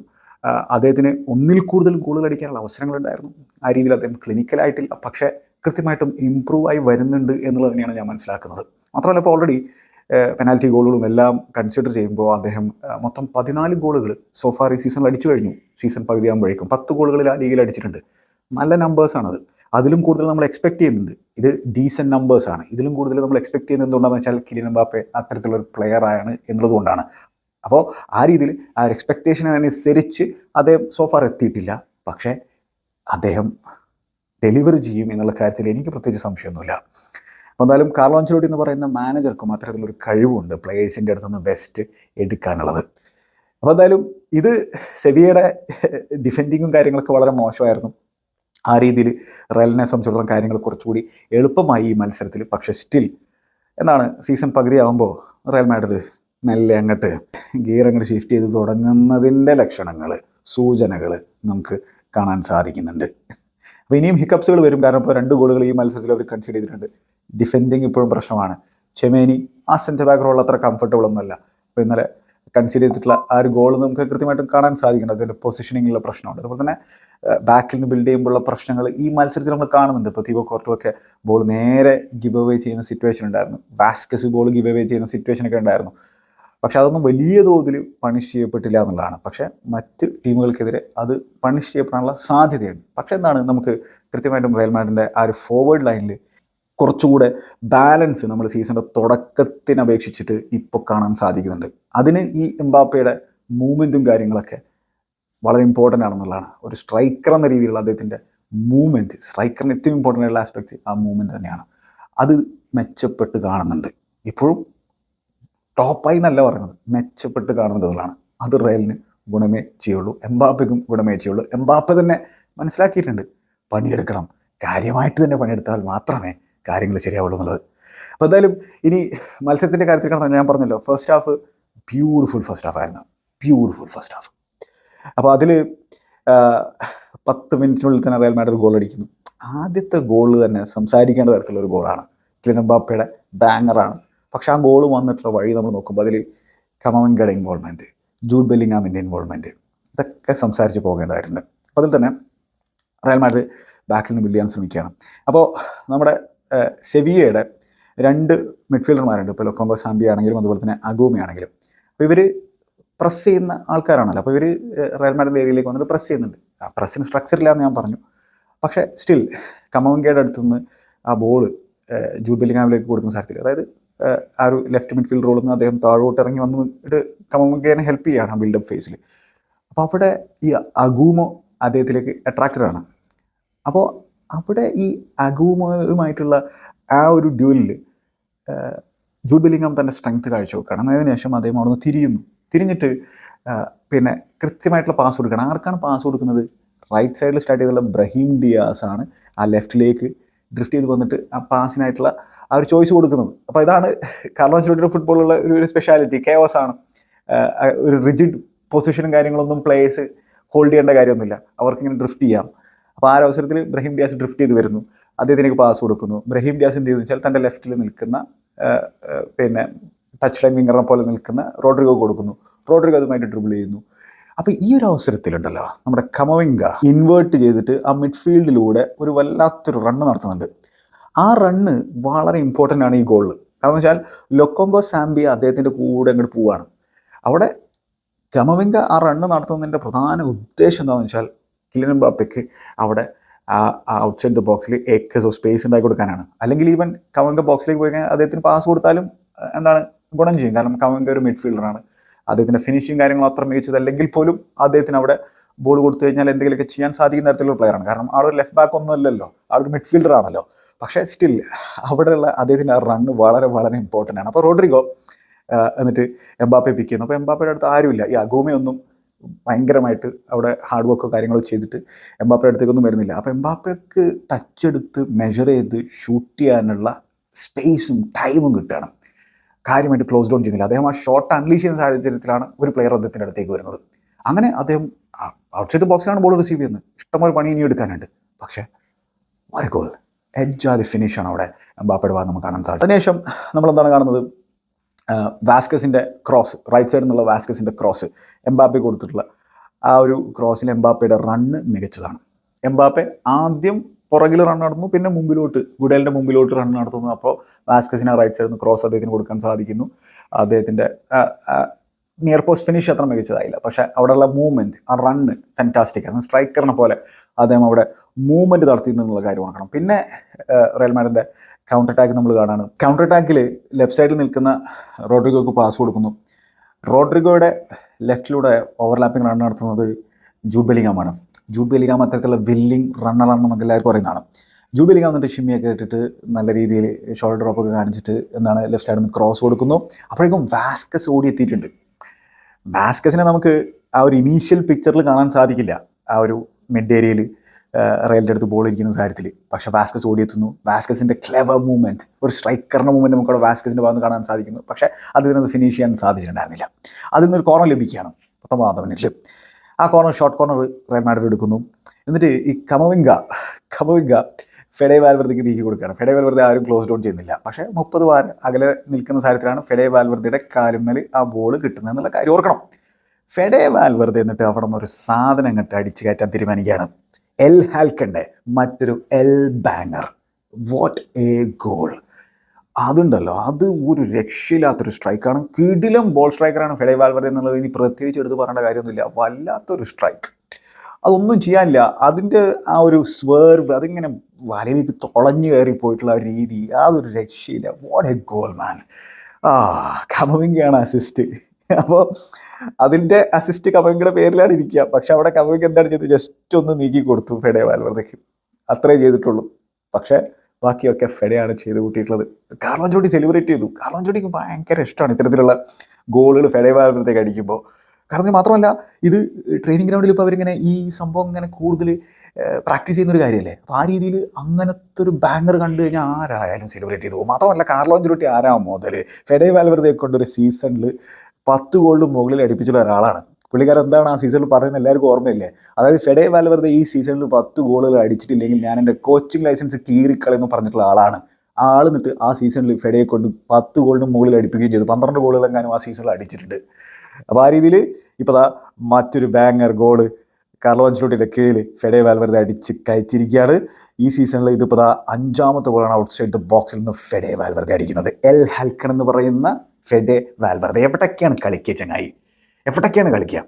അദ്ദേഹത്തിന് ഒന്നിൽ കൂടുതൽ ഗോളുകൾ അടിക്കാനുള്ള അവസരങ്ങളുണ്ടായിരുന്നു. ആ രീതിയിൽ അദ്ദേഹം ക്ലിനിക്കലായിട്ടില്ല പക്ഷേ കൃത്യമായിട്ടും ഇമ്പ്രൂവ് ആയി വരുന്നുണ്ട് എന്നുള്ളത് തന്നെയാണ് ഞാൻ മനസ്സിലാക്കുന്നത്. മാത്രമല്ല ഇപ്പോൾ ഓൾറെഡി പെനാൽറ്റി ഗോളുകളും എല്ലാം കൺസിഡർ ചെയ്യുമ്പോൾ അദ്ദേഹം മൊത്തം പതിനാല് ഗോളുകൾ സോഫാർ ഈ സീസണിൽ അടിച്ചു കഴിഞ്ഞു. സീസൺ പകുതിയാകുമ്പോഴേക്കും പത്ത് ഗോളുകളിൽ ആ ലീഗിൽ അടിച്ചിട്ടുണ്ട്. നല്ല നമ്പേഴ്സാണത് അതിലും കൂടുതൽ നമ്മൾ എക്സ്പെക്ട് ചെയ്യുന്നുണ്ട്. ഇത് ഡീസന്റ് നമ്പേഴ്സാണ് ഇതിലും കൂടുതൽ നമ്മൾ എക്സ്പെക്ട് ചെയ്യുന്നത് എന്തുകൊണ്ടാണെന്ന് വെച്ചാൽ കിലിൻ എംബാപ്പെ അത്തരത്തിലുള്ള ഒരു പ്ലെയർ ആണ് എന്നുള്ളതുകൊണ്ടാണ് അപ്പോൾ ആ രീതിയിൽ ആ ഒരു എക്സ്പെക്റ്റേഷനനുസരിച്ച് അദ്ദേഹം സോഫാർ എത്തിയിട്ടില്ല. പക്ഷേ അദ്ദേഹം ഡെലിവറി ചെയ്യും എന്നുള്ള കാര്യത്തിൽ എനിക്ക് പ്രത്യേകിച്ച് സംശയമൊന്നുമില്ല. അപ്പോൾ എന്തായാലും കാർലോ അഞ്ചലോട്ടി എന്ന് പറയുന്ന മാനേജർക്കും അത്തരത്തിലൊരു കഴിവുണ്ട്. പ്ലേയേഴ്സിന്റെ അടുത്ത് നിന്ന് ബെസ്റ്റ് എടുക്കാനുള്ളത്. അപ്പോൾ എന്തായാലും ഇത് സെവിയയുടെ ഡിഫെൻഡിങ്ങും കാര്യങ്ങളൊക്കെ വളരെ മോശമായിരുന്നു. ആ രീതിയിൽ റയലിനെ സംബന്ധിച്ചിടത്തോളം കാര്യങ്ങൾ കുറച്ചുകൂടി എളുപ്പമായി ഈ മത്സരത്തിൽ. പക്ഷേ സ്റ്റിൽ എന്താണ് സീസൺ പകുതിയാകുമ്പോൾ റയൽ മാഡ്രിഡ് മെല്ലെ അങ്ങോട്ട് ഗിയർ അങ്ങോട്ട് ഷിഫ്റ്റ് ചെയ്ത് തുടങ്ങുന്നതിന്റെ ലക്ഷണങ്ങൾ സൂചനകൾ നമുക്ക് കാണാൻ സാധിക്കുന്നുണ്ട്. അപ്പോൾ ഇനിയും ഹിക്കപ്സുകൾ വരും. കാരണം ഇപ്പോൾ രണ്ട് ഗോളുകൾ ഈ മത്സരത്തിൽ അവർ കൺസിഡർ ചെയ്തിട്ടുണ്ട്. ഡിഫെൻഡിങ് ഇപ്പോഴും പ്രശ്നമാണ്. ചെമേനി ആ സെന്റർ ബാക്ക് റോൾ അത്ര കംഫർട്ടബിൾ ഒന്നുമല്ല. അപ്പോൾ ഇന്നലെ കൺസിഡർ ചെയ്തിട്ടുള്ള ആ ഒരു ഗോൾ നമുക്ക് കൃത്യമായിട്ടും കാണാൻ സാധിക്കുന്നുണ്ട് അതിന്റെ പൊസിഷനിങ്ങിലുള്ള പ്രശ്നമുണ്ട്. അതുപോലെ തന്നെ ബാക്കിൽ നിന്ന് ബിൽഡ് ചെയ്യുമ്പോഴുള്ള പ്രശ്നങ്ങൾ ഈ മത്സരത്തിൽ നമ്മൾ കാണുന്നുണ്ട്. ഇപ്പോൾ തീവോ കോർട്ടുമൊക്കെ ബോൾ നേരെ ഗിവ് അവേ ചെയ്യുന്ന സിറ്റുവേഷൻ ഉണ്ടായിരുന്നു. Vazquez ball give away situation situation ഒക്കെ ഉണ്ടായിരുന്നു. പക്ഷെ അതൊന്നും വലിയ തോതിൽ പണിഷ് ചെയ്യപ്പെട്ടില്ല എന്നുള്ളതാണ്. പക്ഷേ മറ്റ് ടീമുകൾക്കെതിരെ അത് പണിഷ് ചെയ്യപ്പെടാനുള്ള സാധ്യതയുണ്ട്. പക്ഷേ എന്താണ് നമുക്ക് കൃത്യമായിട്ടും റയൽ മാഡിന്റെ ആ ഒരു ഫോർവേഡ് ലൈനിൽ കുറച്ചുകൂടെ ബാലൻസ് നമ്മൾ സീസണിന്റെ തുടക്കത്തിന് അപേക്ഷിച്ചിട്ട് ഇപ്പോൾ കാണാൻ സാധിക്കുന്നുണ്ട്. അതിന് ഈ എംബാപ്പയുടെ മൂവ്മെന്റും കാര്യങ്ങളൊക്കെ വളരെ ഇമ്പോർട്ടന്റ് ആണെന്നുള്ളതാണ്. ഒരു സ്ട്രൈക്കർ എന്ന രീതിയിലുള്ള അദ്ദേഹത്തിന്റെ മൂവ്മെന്റ് സ്ട്രൈക്കറിന് ഏറ്റവും ഇമ്പോർട്ടന്റ് ആയിട്ടുള്ള ആസ്പെക്ട് ആ മൂവ്മെന്റ് തന്നെയാണ്. അത് മെച്ചപ്പെട്ട് കാണുന്നുണ്ട്. ഇപ്പോഴും ടോപ്പായി എന്നല്ല പറയുന്നത് മെച്ചപ്പെട്ട് കാണുന്നുണ്ട് അത് റയലിന് ഗുണമേ ചെയ്യുള്ളൂ എംബാപ്പയ്ക്കും ഗുണമേ ചെയ്യുള്ളൂ. എംബാപ്പ തന്നെ മനസ്സിലാക്കിയിട്ടുണ്ട് പണിയെടുക്കണം. കാര്യമായിട്ട് തന്നെ പണിയെടുത്താൽ മാത്രമേ കാര്യങ്ങൾ ശരിയാവുള്ളൂ എന്നുള്ളത്. അപ്പോൾ എന്തായാലും ഇനി മത്സരത്തിന്റെ കാര്യത്തിൽ ഞാൻ പറഞ്ഞല്ലോ first half beautiful first half ആയിരുന്നു. ബ്യൂട്ടിഫുൾ ഫസ്റ്റ് ഹാഫ് അപ്പോൾ അതിൽ പത്ത് മിനിറ്റിനുള്ളിൽ തന്നെ റയൽ മാഡ്രിഡ് ഗോൾ അടിക്കുന്നു. ആദ്യത്തെ ഗോൾ തന്നെ സംസാരിക്കേണ്ട തരത്തിലുള്ള ഒരു ഗോളാണ് ക്ലിനബാപ്പയുടെ ബാങ്ങറാണ് പക്ഷെ ആ ഗോൾ വന്നിട്ടുള്ള വഴി നമ്മൾ നോക്കുമ്പോൾ അതിൽ കമവൻഗഡ് ഇൻവോൾവ്മെന്റ് ജൂഡ് ബെല്ലിങ്ങാമിന്റെ ഇൻവോൾവ്മെന്റ് ഇതൊക്കെ സംസാരിച്ച് പോകേണ്ടതായിട്ടുണ്ട്. അപ്പോൾ അതിൽ തന്നെ റയൽ മാഡ്രിഡ് ബാക്കിൽ നിന്ന് ബില്ല് ചെയ്യാൻ ശ്രമിക്കുകയാണ്. അപ്പോൾ നമ്മുടെ സെവിയയുടെ രണ്ട് മിഡ്ഫീൽഡർമാരുണ്ട്. ഇപ്പോൾ ലൊക്കോംബോ സാമ്പി ആണെങ്കിലും അതുപോലെ തന്നെ അഗോമി ആണെങ്കിലും. അപ്പോൾ ഇവർ പ്രസ് ചെയ്യുന്ന ആൾക്കാരാണല്ലോ. അപ്പോൾ ഇവർ റയൽ മാഡ്രിഡ് ഏരിയയിലേക്ക് വന്നിട്ട് പ്രസ് ചെയ്യുന്നുണ്ട്. ആ പ്രസ്സിന് സ്ട്രക്ചർ ഇല്ല എന്ന് ഞാൻ പറഞ്ഞു. പക്ഷേ സ്റ്റിൽ കമവങ്കയുടെ അടുത്തു നിന്ന് ആ ബോൾ ജൂബിലിംഗാമിലേക്ക് കൊടുക്കുന്ന സാഹചര്യത്തിൽ അതായത് ആ ഒരു ലെഫ്റ്റ് മിഡ്ഫീൽഡ് റോളിൽ നിന്ന് അദ്ദേഹം താഴോട്ട് ഇറങ്ങി വന്നിട്ട് കമവങ്കേനെ ഹെൽപ്പ് ചെയ്യുകയാണ് ആ ബിൽഡപ്പ് ഫേസിൽ അപ്പോൾ അവിടെ ഈ അഗൂമോ അദ്ദേഹത്തിലേക്ക് അട്രാക്റ്റഡ് ആണ്. അപ്പോൾ അവിടെ ഈ അഗൂമോയുമായിട്ടുള്ള ആ ഒരു ഡ്യൂലിൽ ജൂബിലിംഗം തന്റെ സ്ട്രെങ്ത് കാഴ്ചവെക്കുകയാണ്. അതിനുശേഷം അദ്ദേഹം അവിടെ നിന്ന് തിരിയുന്നു. തിരിഞ്ഞിട്ട് പിന്നെ കൃത്യമായിട്ടുള്ള പാസ് കൊടുക്കണം ആർക്കാണ് പാസ് കൊടുക്കുന്നത്? റൈറ്റ് സൈഡിൽ സ്റ്റാർട്ട് ചെയ്തുള്ള ബ്രഹീം ഡിയാസ് ആണ് ആ ലെഫ്റ്റിലേക്ക് ഡ്രിഫ്റ്റ് ചെയ്ത് വന്നിട്ട് ആ പാസിനായിട്ടുള്ള ആ ഒരു ചോയ്സ് കൊടുക്കുന്നത്. അപ്പോൾ ഇതാണ് കാർലോ അഞ്ചലോട്ടിയുടെ ഫുട്ബോളുള്ള ഒരു ഒരു സ്പെഷ്യാലിറ്റി കേവസ് ആണ്. ഒരു റിജിഡ് പൊസിഷനും കാര്യങ്ങളൊന്നും പ്ലേയേഴ്സ് ഹോൾഡ് ചെയ്യേണ്ട കാര്യമൊന്നുമില്ല. അവർക്കിങ്ങനെ ഡ്രിഫ്റ്റ് ചെയ്യാം. അപ്പോൾ ആ അവസരത്തിൽ ബ്രഹീം ഡിയാസ് ഡ്രിഫ്റ്റ് ചെയ്ത് വരുന്നു. അദ്ദേഹത്തിനേക്ക് പാസ് കൊടുക്കുന്നു. ബ്രഹീം ഡിയാസ് എന്ത് ചെയ്തു വെച്ചാൽ തന്റെ ലെഫ്റ്റിൽ നിൽക്കുന്ന പിന്നെ ടച്ച് ലൈൻ വിങ്ങറിനെ പോലെ നിൽക്കുന്ന റോഡ്രിഗോ കൊടുക്കുന്നു. റോഡ്രിഗോ അതുമായിട്ട് ഡ്രിബിൾ ചെയ്യുന്നു. അപ്പോൾ ഈ ഒരു അവസരത്തിലുണ്ടല്ലോ നമ്മുടെ കമവിംഗ ഇൻവേർട്ട് ചെയ്തിട്ട് ആ മിഡ്ഫീൽഡിലൂടെ ഒരു വല്ലാത്തൊരു റണ്ണ് നടത്തുന്നുണ്ട്. ആ റണ്ണ് വളരെ ഇമ്പോർട്ടന്റ് ആണ് ഈ ഗോളിൽ കാരണം വെച്ചാൽ ലൊക്കോങ്കോ സാംബിയ അദ്ദേഹത്തിന്റെ കൂടെ അങ്ങോട്ട് പോവുകയാണ് അവിടെ കമവിംഗ ആ റണ്ണ് നടത്തുന്നതിന്റെ പ്രധാന ഉദ്ദേശം എന്താണെന്ന് വെച്ചാൽ കിലിൻ ബാപ്പയ്ക്ക് അവിടെ ആ ഔട്ട്സൈഡ് ദ ബോക്സിൽ ഏക്കസോ സ്പേസ് ഉണ്ടാക്കി കൊടുക്കാനാണ്. അല്ലെങ്കിൽ ഈവൻ കവങ്ക ബോക്സിലേക്ക് പോയി കഴിഞ്ഞാൽ അദ്ദേഹത്തിന് പാസ് കൊടുത്താലും എന്താണ് ഗുണം ചെയ്യും. കാരണം കവങ്ക ഒരു മിഡ്ഫീൽഡറാണ് അദ്ദേഹത്തിന്റെ ഫിനിഷിങ് കാര്യങ്ങളും അത്ര മികച്ചതല്ലെങ്കിൽ പോലും അദ്ദേഹത്തിന് അവിടെ ബോൾ കൊടുത്തു കഴിഞ്ഞാൽ എന്തെങ്കിലുമൊക്കെ ചെയ്യാൻ സാധിക്കുന്ന തരത്തിലുള്ള പ്ലെയറാണ് കാരണം ആളൊരു ലെഫ്റ്റ് ബാക്ക് ഒന്നും അല്ലല്ലോ. ആളൊരു മിഡ്ഫീൽഡർ ആണല്ലോ. പക്ഷേ സ്റ്റിൽ അവിടെയുള്ള അദ്ദേഹത്തിന്റെ ആ റണ്ണ് വളരെ വളരെ ഇമ്പോർട്ടന്റ് ആണ്. അപ്പോൾ റോഡ്രിഗോ എന്നിട്ട് എംബാപ്പെ പിക്ക് ചെയ്യുന്നു. അപ്പോൾ എംബാപ്പയുടെ അടുത്ത് ആരുമില്ല. ഈ അഗോമയൊന്നും ഭയങ്കരമായിട്ട് അവിടെ ഹാർഡ് വർക്കോ കാര്യങ്ങളോ ചെയ്തിട്ട് എംബാപ്പയുടെ അടുത്തേക്കൊന്നും വരുന്നില്ല. അപ്പോൾ എംബാപ്പയ്ക്ക് ടച്ച് എടുത്ത് മെഷർ ചെയ്ത് ഷൂട്ട് ചെയ്യാനുള്ള സ്പേസും ടൈമും കിട്ടണം. കാര്യമായിട്ട് ക്ലോസ് ഡൗൺ ചെയ്യുന്നില്ല. അദ്ദേഹം ആ ഷോട്ട് അൺലീഷ് ചെയ്യുന്ന സാഹചര്യത്തിലാണ് ഒരു പ്ലെയർ അദ്ദേഹത്തിന്റെ അടുത്തേക്ക് വരുന്നത്. അങ്ങനെ അദ്ദേഹം ഔട്ട്സൈഡ് ബോക്സിലാണ് ബോൾ റിസീവ് ചെയ്യുന്നത്. ഇഷ്ടംപോലെ പണി ഇനി എടുക്കാനുണ്ട്. പക്ഷേ വളരെ ഗോൾ ആ ഫിനിഷാണ് അവിടെ എംബാപ്പയുടെ ഭാഗം നമുക്ക് കാണാൻ സാധിക്കും അതിനുശേഷം നമ്മളെന്താണ് കാണുന്നത്? വാസ്കസിന്റെ ക്രോസ് റൈറ്റ് സൈഡിൽ നിന്നുള്ള വാസ്കസിന്റെ ക്രോസ് എംബാപ്പെ കൊടുത്തിട്ടുള്ള ആ ഒരു ക്രോസിൽ എംബാപ്പയുടെ റണ്ണ് മികച്ചതാണ്. എംബാപ്പെ ആദ്യം പുറകിൽ റൺ നടന്നു പിന്നെ മുമ്പിലോട്ട് ഗുഡേലിന്റെ മുമ്പിലോട്ട് റൺ നടത്തുന്നു. അപ്പോൾ വാസ്കസിനെ റൈറ്റ് സൈഡിൽ നിന്ന് ക്രോസ് അദ്ദേഹത്തിന് കൊടുക്കാൻ സാധിക്കുന്നു. അദ്ദേഹത്തിന്റെ നിയർ പോസ്റ്റ് ഫിനിഷ് അത്ര മികച്ചതായില്ല. പക്ഷേ അവിടെയുള്ള മൂവ്മെന്റ് ആ റണ്ണ് ഫാന്റാസ്റ്റിക് അത് സ്ട്രൈക്കറിനെ പോലെ അദ്ദേഹം അവിടെ മൂവ്മെന്റ് നടത്തിയിട്ടുണ്ടെന്നുള്ള കാര്യം ഓർക്കണം പിന്നെ റയൽ മാഡിന്റെ കൗണ്ടർ അറ്റാക്ക് നമ്മൾ കാണാണ്. കൗണ്ടർ അറ്റാക്കിൽ ലെഫ്റ്റ് സൈഡിൽ നിൽക്കുന്ന റോഡ്രിഗോക്ക് പാസ് കൊടുക്കുന്നു. റോഡ്രിഗോയുടെ ലെഫ്റ്റിലൂടെ ഓവർലാപ്പിംഗ് റൺ നടത്തുന്നത് ജൂബ് ബലിഗാമാണ് ജൂബ് ബലിഗാം അത്തരത്തിലുള്ള വില്ലിംഗ് റണ്ണറാണെന്ന് നമുക്ക് എല്ലാവർക്കും അറിയുന്നതാണ്. ജൂബ് ബലിഗാം എന്നിട്ട് ഷിമ്മിയൊക്കെ ഇട്ടിട്ട് നല്ല രീതിയിൽ ഷോൾഡർ ഡ്രോപ്പൊക്കെ കാണിച്ചിട്ട് എന്താണ് ലെഫ്റ്റ് സൈഡിൽ നിന്ന് ക്രോസ് കൊടുക്കുന്നു. അപ്പോഴേക്കും വാസ്കസ് ഓടി എത്തിയിട്ടുണ്ട് വാസ്കസിനെ നമുക്ക് ആ ഒരു ഇനീഷ്യൽ പിക്ചറിൽ കാണാൻ സാധിക്കില്ല. ആ ഒരു മിഡ് ഏരിയയിൽ റയലിന്റെ അടുത്ത് ബോൾ ഇരിക്കുന്ന കാര്യത്തിൽ പക്ഷേ വാസ്കസ് ഓടിയെത്തുന്നു. വാസ്കസിന്റെ ക്ലെവർ മൂവ്മെന്റ് ഒരു സ്ട്രൈക്കറിന്റെ മൂവ്മെന്റ് നമുക്കവിടെ വാസ്കസിന്റെ ഭാഗത്ത് കാണാൻ സാധിക്കുന്നു. പക്ഷേ അതിനത് ഫിനിഷ് ചെയ്യാൻ സാധിച്ചിട്ടുണ്ടായിരുന്നില്ല. അതിൽ നിന്നൊരു കോർണർ ലഭിക്കുകയാണ്. പത്തൊമ്പതാം മിനിറ്റിൽ ആ corner short corner Real Madrid എടുക്കുന്നു. എന്നിട്ട് ഈ കമവിംഗ കമവിംഗ ഫെഡേ വാൽവർദിക്ക് നീക്കി കൊടുക്കുകയാണ്. ഫെഡേ വാൽവർദെ ആരും ക്ലോസ് ഡൗൺ ചെയ്യുന്നില്ല. പക്ഷേ മുപ്പത് വാര അകലെ നിൽക്കുന്ന സാഹചര്യത്തിലാണ് ഫെഡേ വാൽവർദയുടെ കാലുമ്മൽ ആ ബോൾ കിട്ടുന്നത് എന്നുള്ള കാര്യം ഓർക്കണം. ഫെഡേ വാൽവെറുതെ എന്നിട്ട് അവിടെ നിന്ന് ഒരു സാധനം അങ്ങോട്ട് അടിച്ചു കയറ്റാൻ തീരുമാനിക്കുകയാണ്. എൽ ഹാൽക്കന്റെ മറ്റൊരു എൽ ബാങ്ങർ. വാട്ട് എ ഗോൾ അതുണ്ടല്ലോ അത് ഒരു രക്ഷയില്ലാത്തൊരു സ്ട്രൈക്കാണ്. കിടിലം ബോൾ സ്ട്രൈക്കറാണ് ഫെഡേ വാൽവെറുതെ എന്നുള്ളത്. ഇനി പ്രത്യേകിച്ച് എടുത്ത് പറയേണ്ട കാര്യമൊന്നുമില്ല. വല്ലാത്തൊരു സ്ട്രൈക്ക് അതൊന്നും ചെയ്യാനില്ല. അതിന്റെ ആ ഒരു സ്വേർവ് അതിങ്ങനെ വലയിലേക്ക് തുളഞ്ഞു കയറി പോയിട്ടുള്ള ആ രീതി അതൊരു രക്ഷയില്ല. വാട്ട് എ ഗോൾ മാൻ ആ കമവിങ്കയാണ് അസിസ്റ്റ് അപ്പോൾ അതിന്റെ അസിസ്റ്റ് കമവിങ്കയുടെ പേരിലാണ് ഇരിക്കുക. പക്ഷെ അവിടെ കമവിങ് എന്താണ് ചെയ്തത്? ജസ്റ്റ് ഒന്ന് നീക്കി കൊടുത്തു ഫെഡെ വാൽവർദ്ധയ്ക്ക് അത്രേ ചെയ്തിട്ടുള്ളൂ. പക്ഷേ ബാക്കിയൊക്കെ ഫെഡയാണ് ചെയ്ത് കൂട്ടിയിട്ടുള്ളത്. കാർലോൺ ജോഡി സെലിബ്രേറ്റ് ചെയ്തു. കാർലോൺ ജോഡിക്ക് ഭയങ്കര ഇഷ്ടമാണ് ഇത്തരത്തിലുള്ള ഗോളുകൾ ഫെഡെ വാൽവർദ്ധയ്ക്ക് അടിക്കുമ്പോൾ. കാരണം മാത്രമല്ല ഇത് ട്രെയിനിങ് ഗ്രൗണ്ടിൽ ഇപ്പോൾ അവരിങ്ങനെ ഈ സംഭവം ഇങ്ങനെ കൂടുതൽ പ്രാക്ടീസ് ചെയ്യുന്നൊരു കാര്യമല്ലേ? അപ്പോൾ ആ രീതിയിൽ അങ്ങനത്തെ ഒരു ബാങ്കർ കണ്ടു കഴിഞ്ഞാൽ ആരായാലും സെലിബ്രേറ്റ് ചെയ്തു പോകും. മാത്രമല്ല കാർലോഞ്ചുരുട്ടി ആരാ മുതൽ ഫെഡേ വാൽവർദ്ധയെ കൊണ്ടൊരു സീസണിൽ പത്ത് ഗോളിന് മുകളിൽ അടിപ്പിച്ചുള്ള ഒരാളാണ്. പുള്ളിക്കാരൻ എന്താണ് ആ സീസണിൽ പറയുന്നത് എല്ലാവർക്കും ഓർമ്മയില്ലേ? അതായത് ഫെഡേ വാൽവർദ്ധ ഈ സീസണിൽ പത്ത് ഗോളുകൾ അടിച്ചിട്ടില്ലെങ്കിൽ ഞാൻ എന്റെ കോച്ചിങ് ലൈസൻസ് കീറിക്കളയെന്ന് പറഞ്ഞിട്ടുള്ള ആളാണ്. ആ ആൾ എന്നിട്ട് ആ സീസണിൽ ഫെഡയെ കൊണ്ട് പത്ത് ഗോളിന് മുകളിൽ അടിപ്പിക്കുകയും ചെയ്തു. പന്ത്രണ്ട് ഗോളുകളെങ്ങാനും ആ സീസണിൽ അടിച്ചിട്ടുണ്ട്. അപ്പോൾ ആ രീതിയിൽ ഇപ്പോൾ മറ്റൊരു ബാങ്ങർ ഗോൾ കാർലോ അഞ്ചലോട്ടിയുടെ കീഴിൽ ഫെഡേ വാൽവർദ്ധ അടിച്ച് കയറ്റിയിരിക്കുകയാണ്. ഈ സീസണിൽ ഇതിപ്പോൾ അഞ്ചാമത്തെ ഗോളാണ് ഔട്ട്സൈഡ് ദ ബോക്സിൽ നിന്ന് ഫെഡേ വാൽവർദ്ധ അടിക്കുന്നത്. എൽ ഹൽക്കൺ എന്ന് പറയുന്ന ഫെഡേ വാൽവർദ്ധ എവിടെയൊക്കെയാണ് കളിക്കുക ചങ്ങായി? എവിടെയൊക്കെയാണ് കളിക്കുക?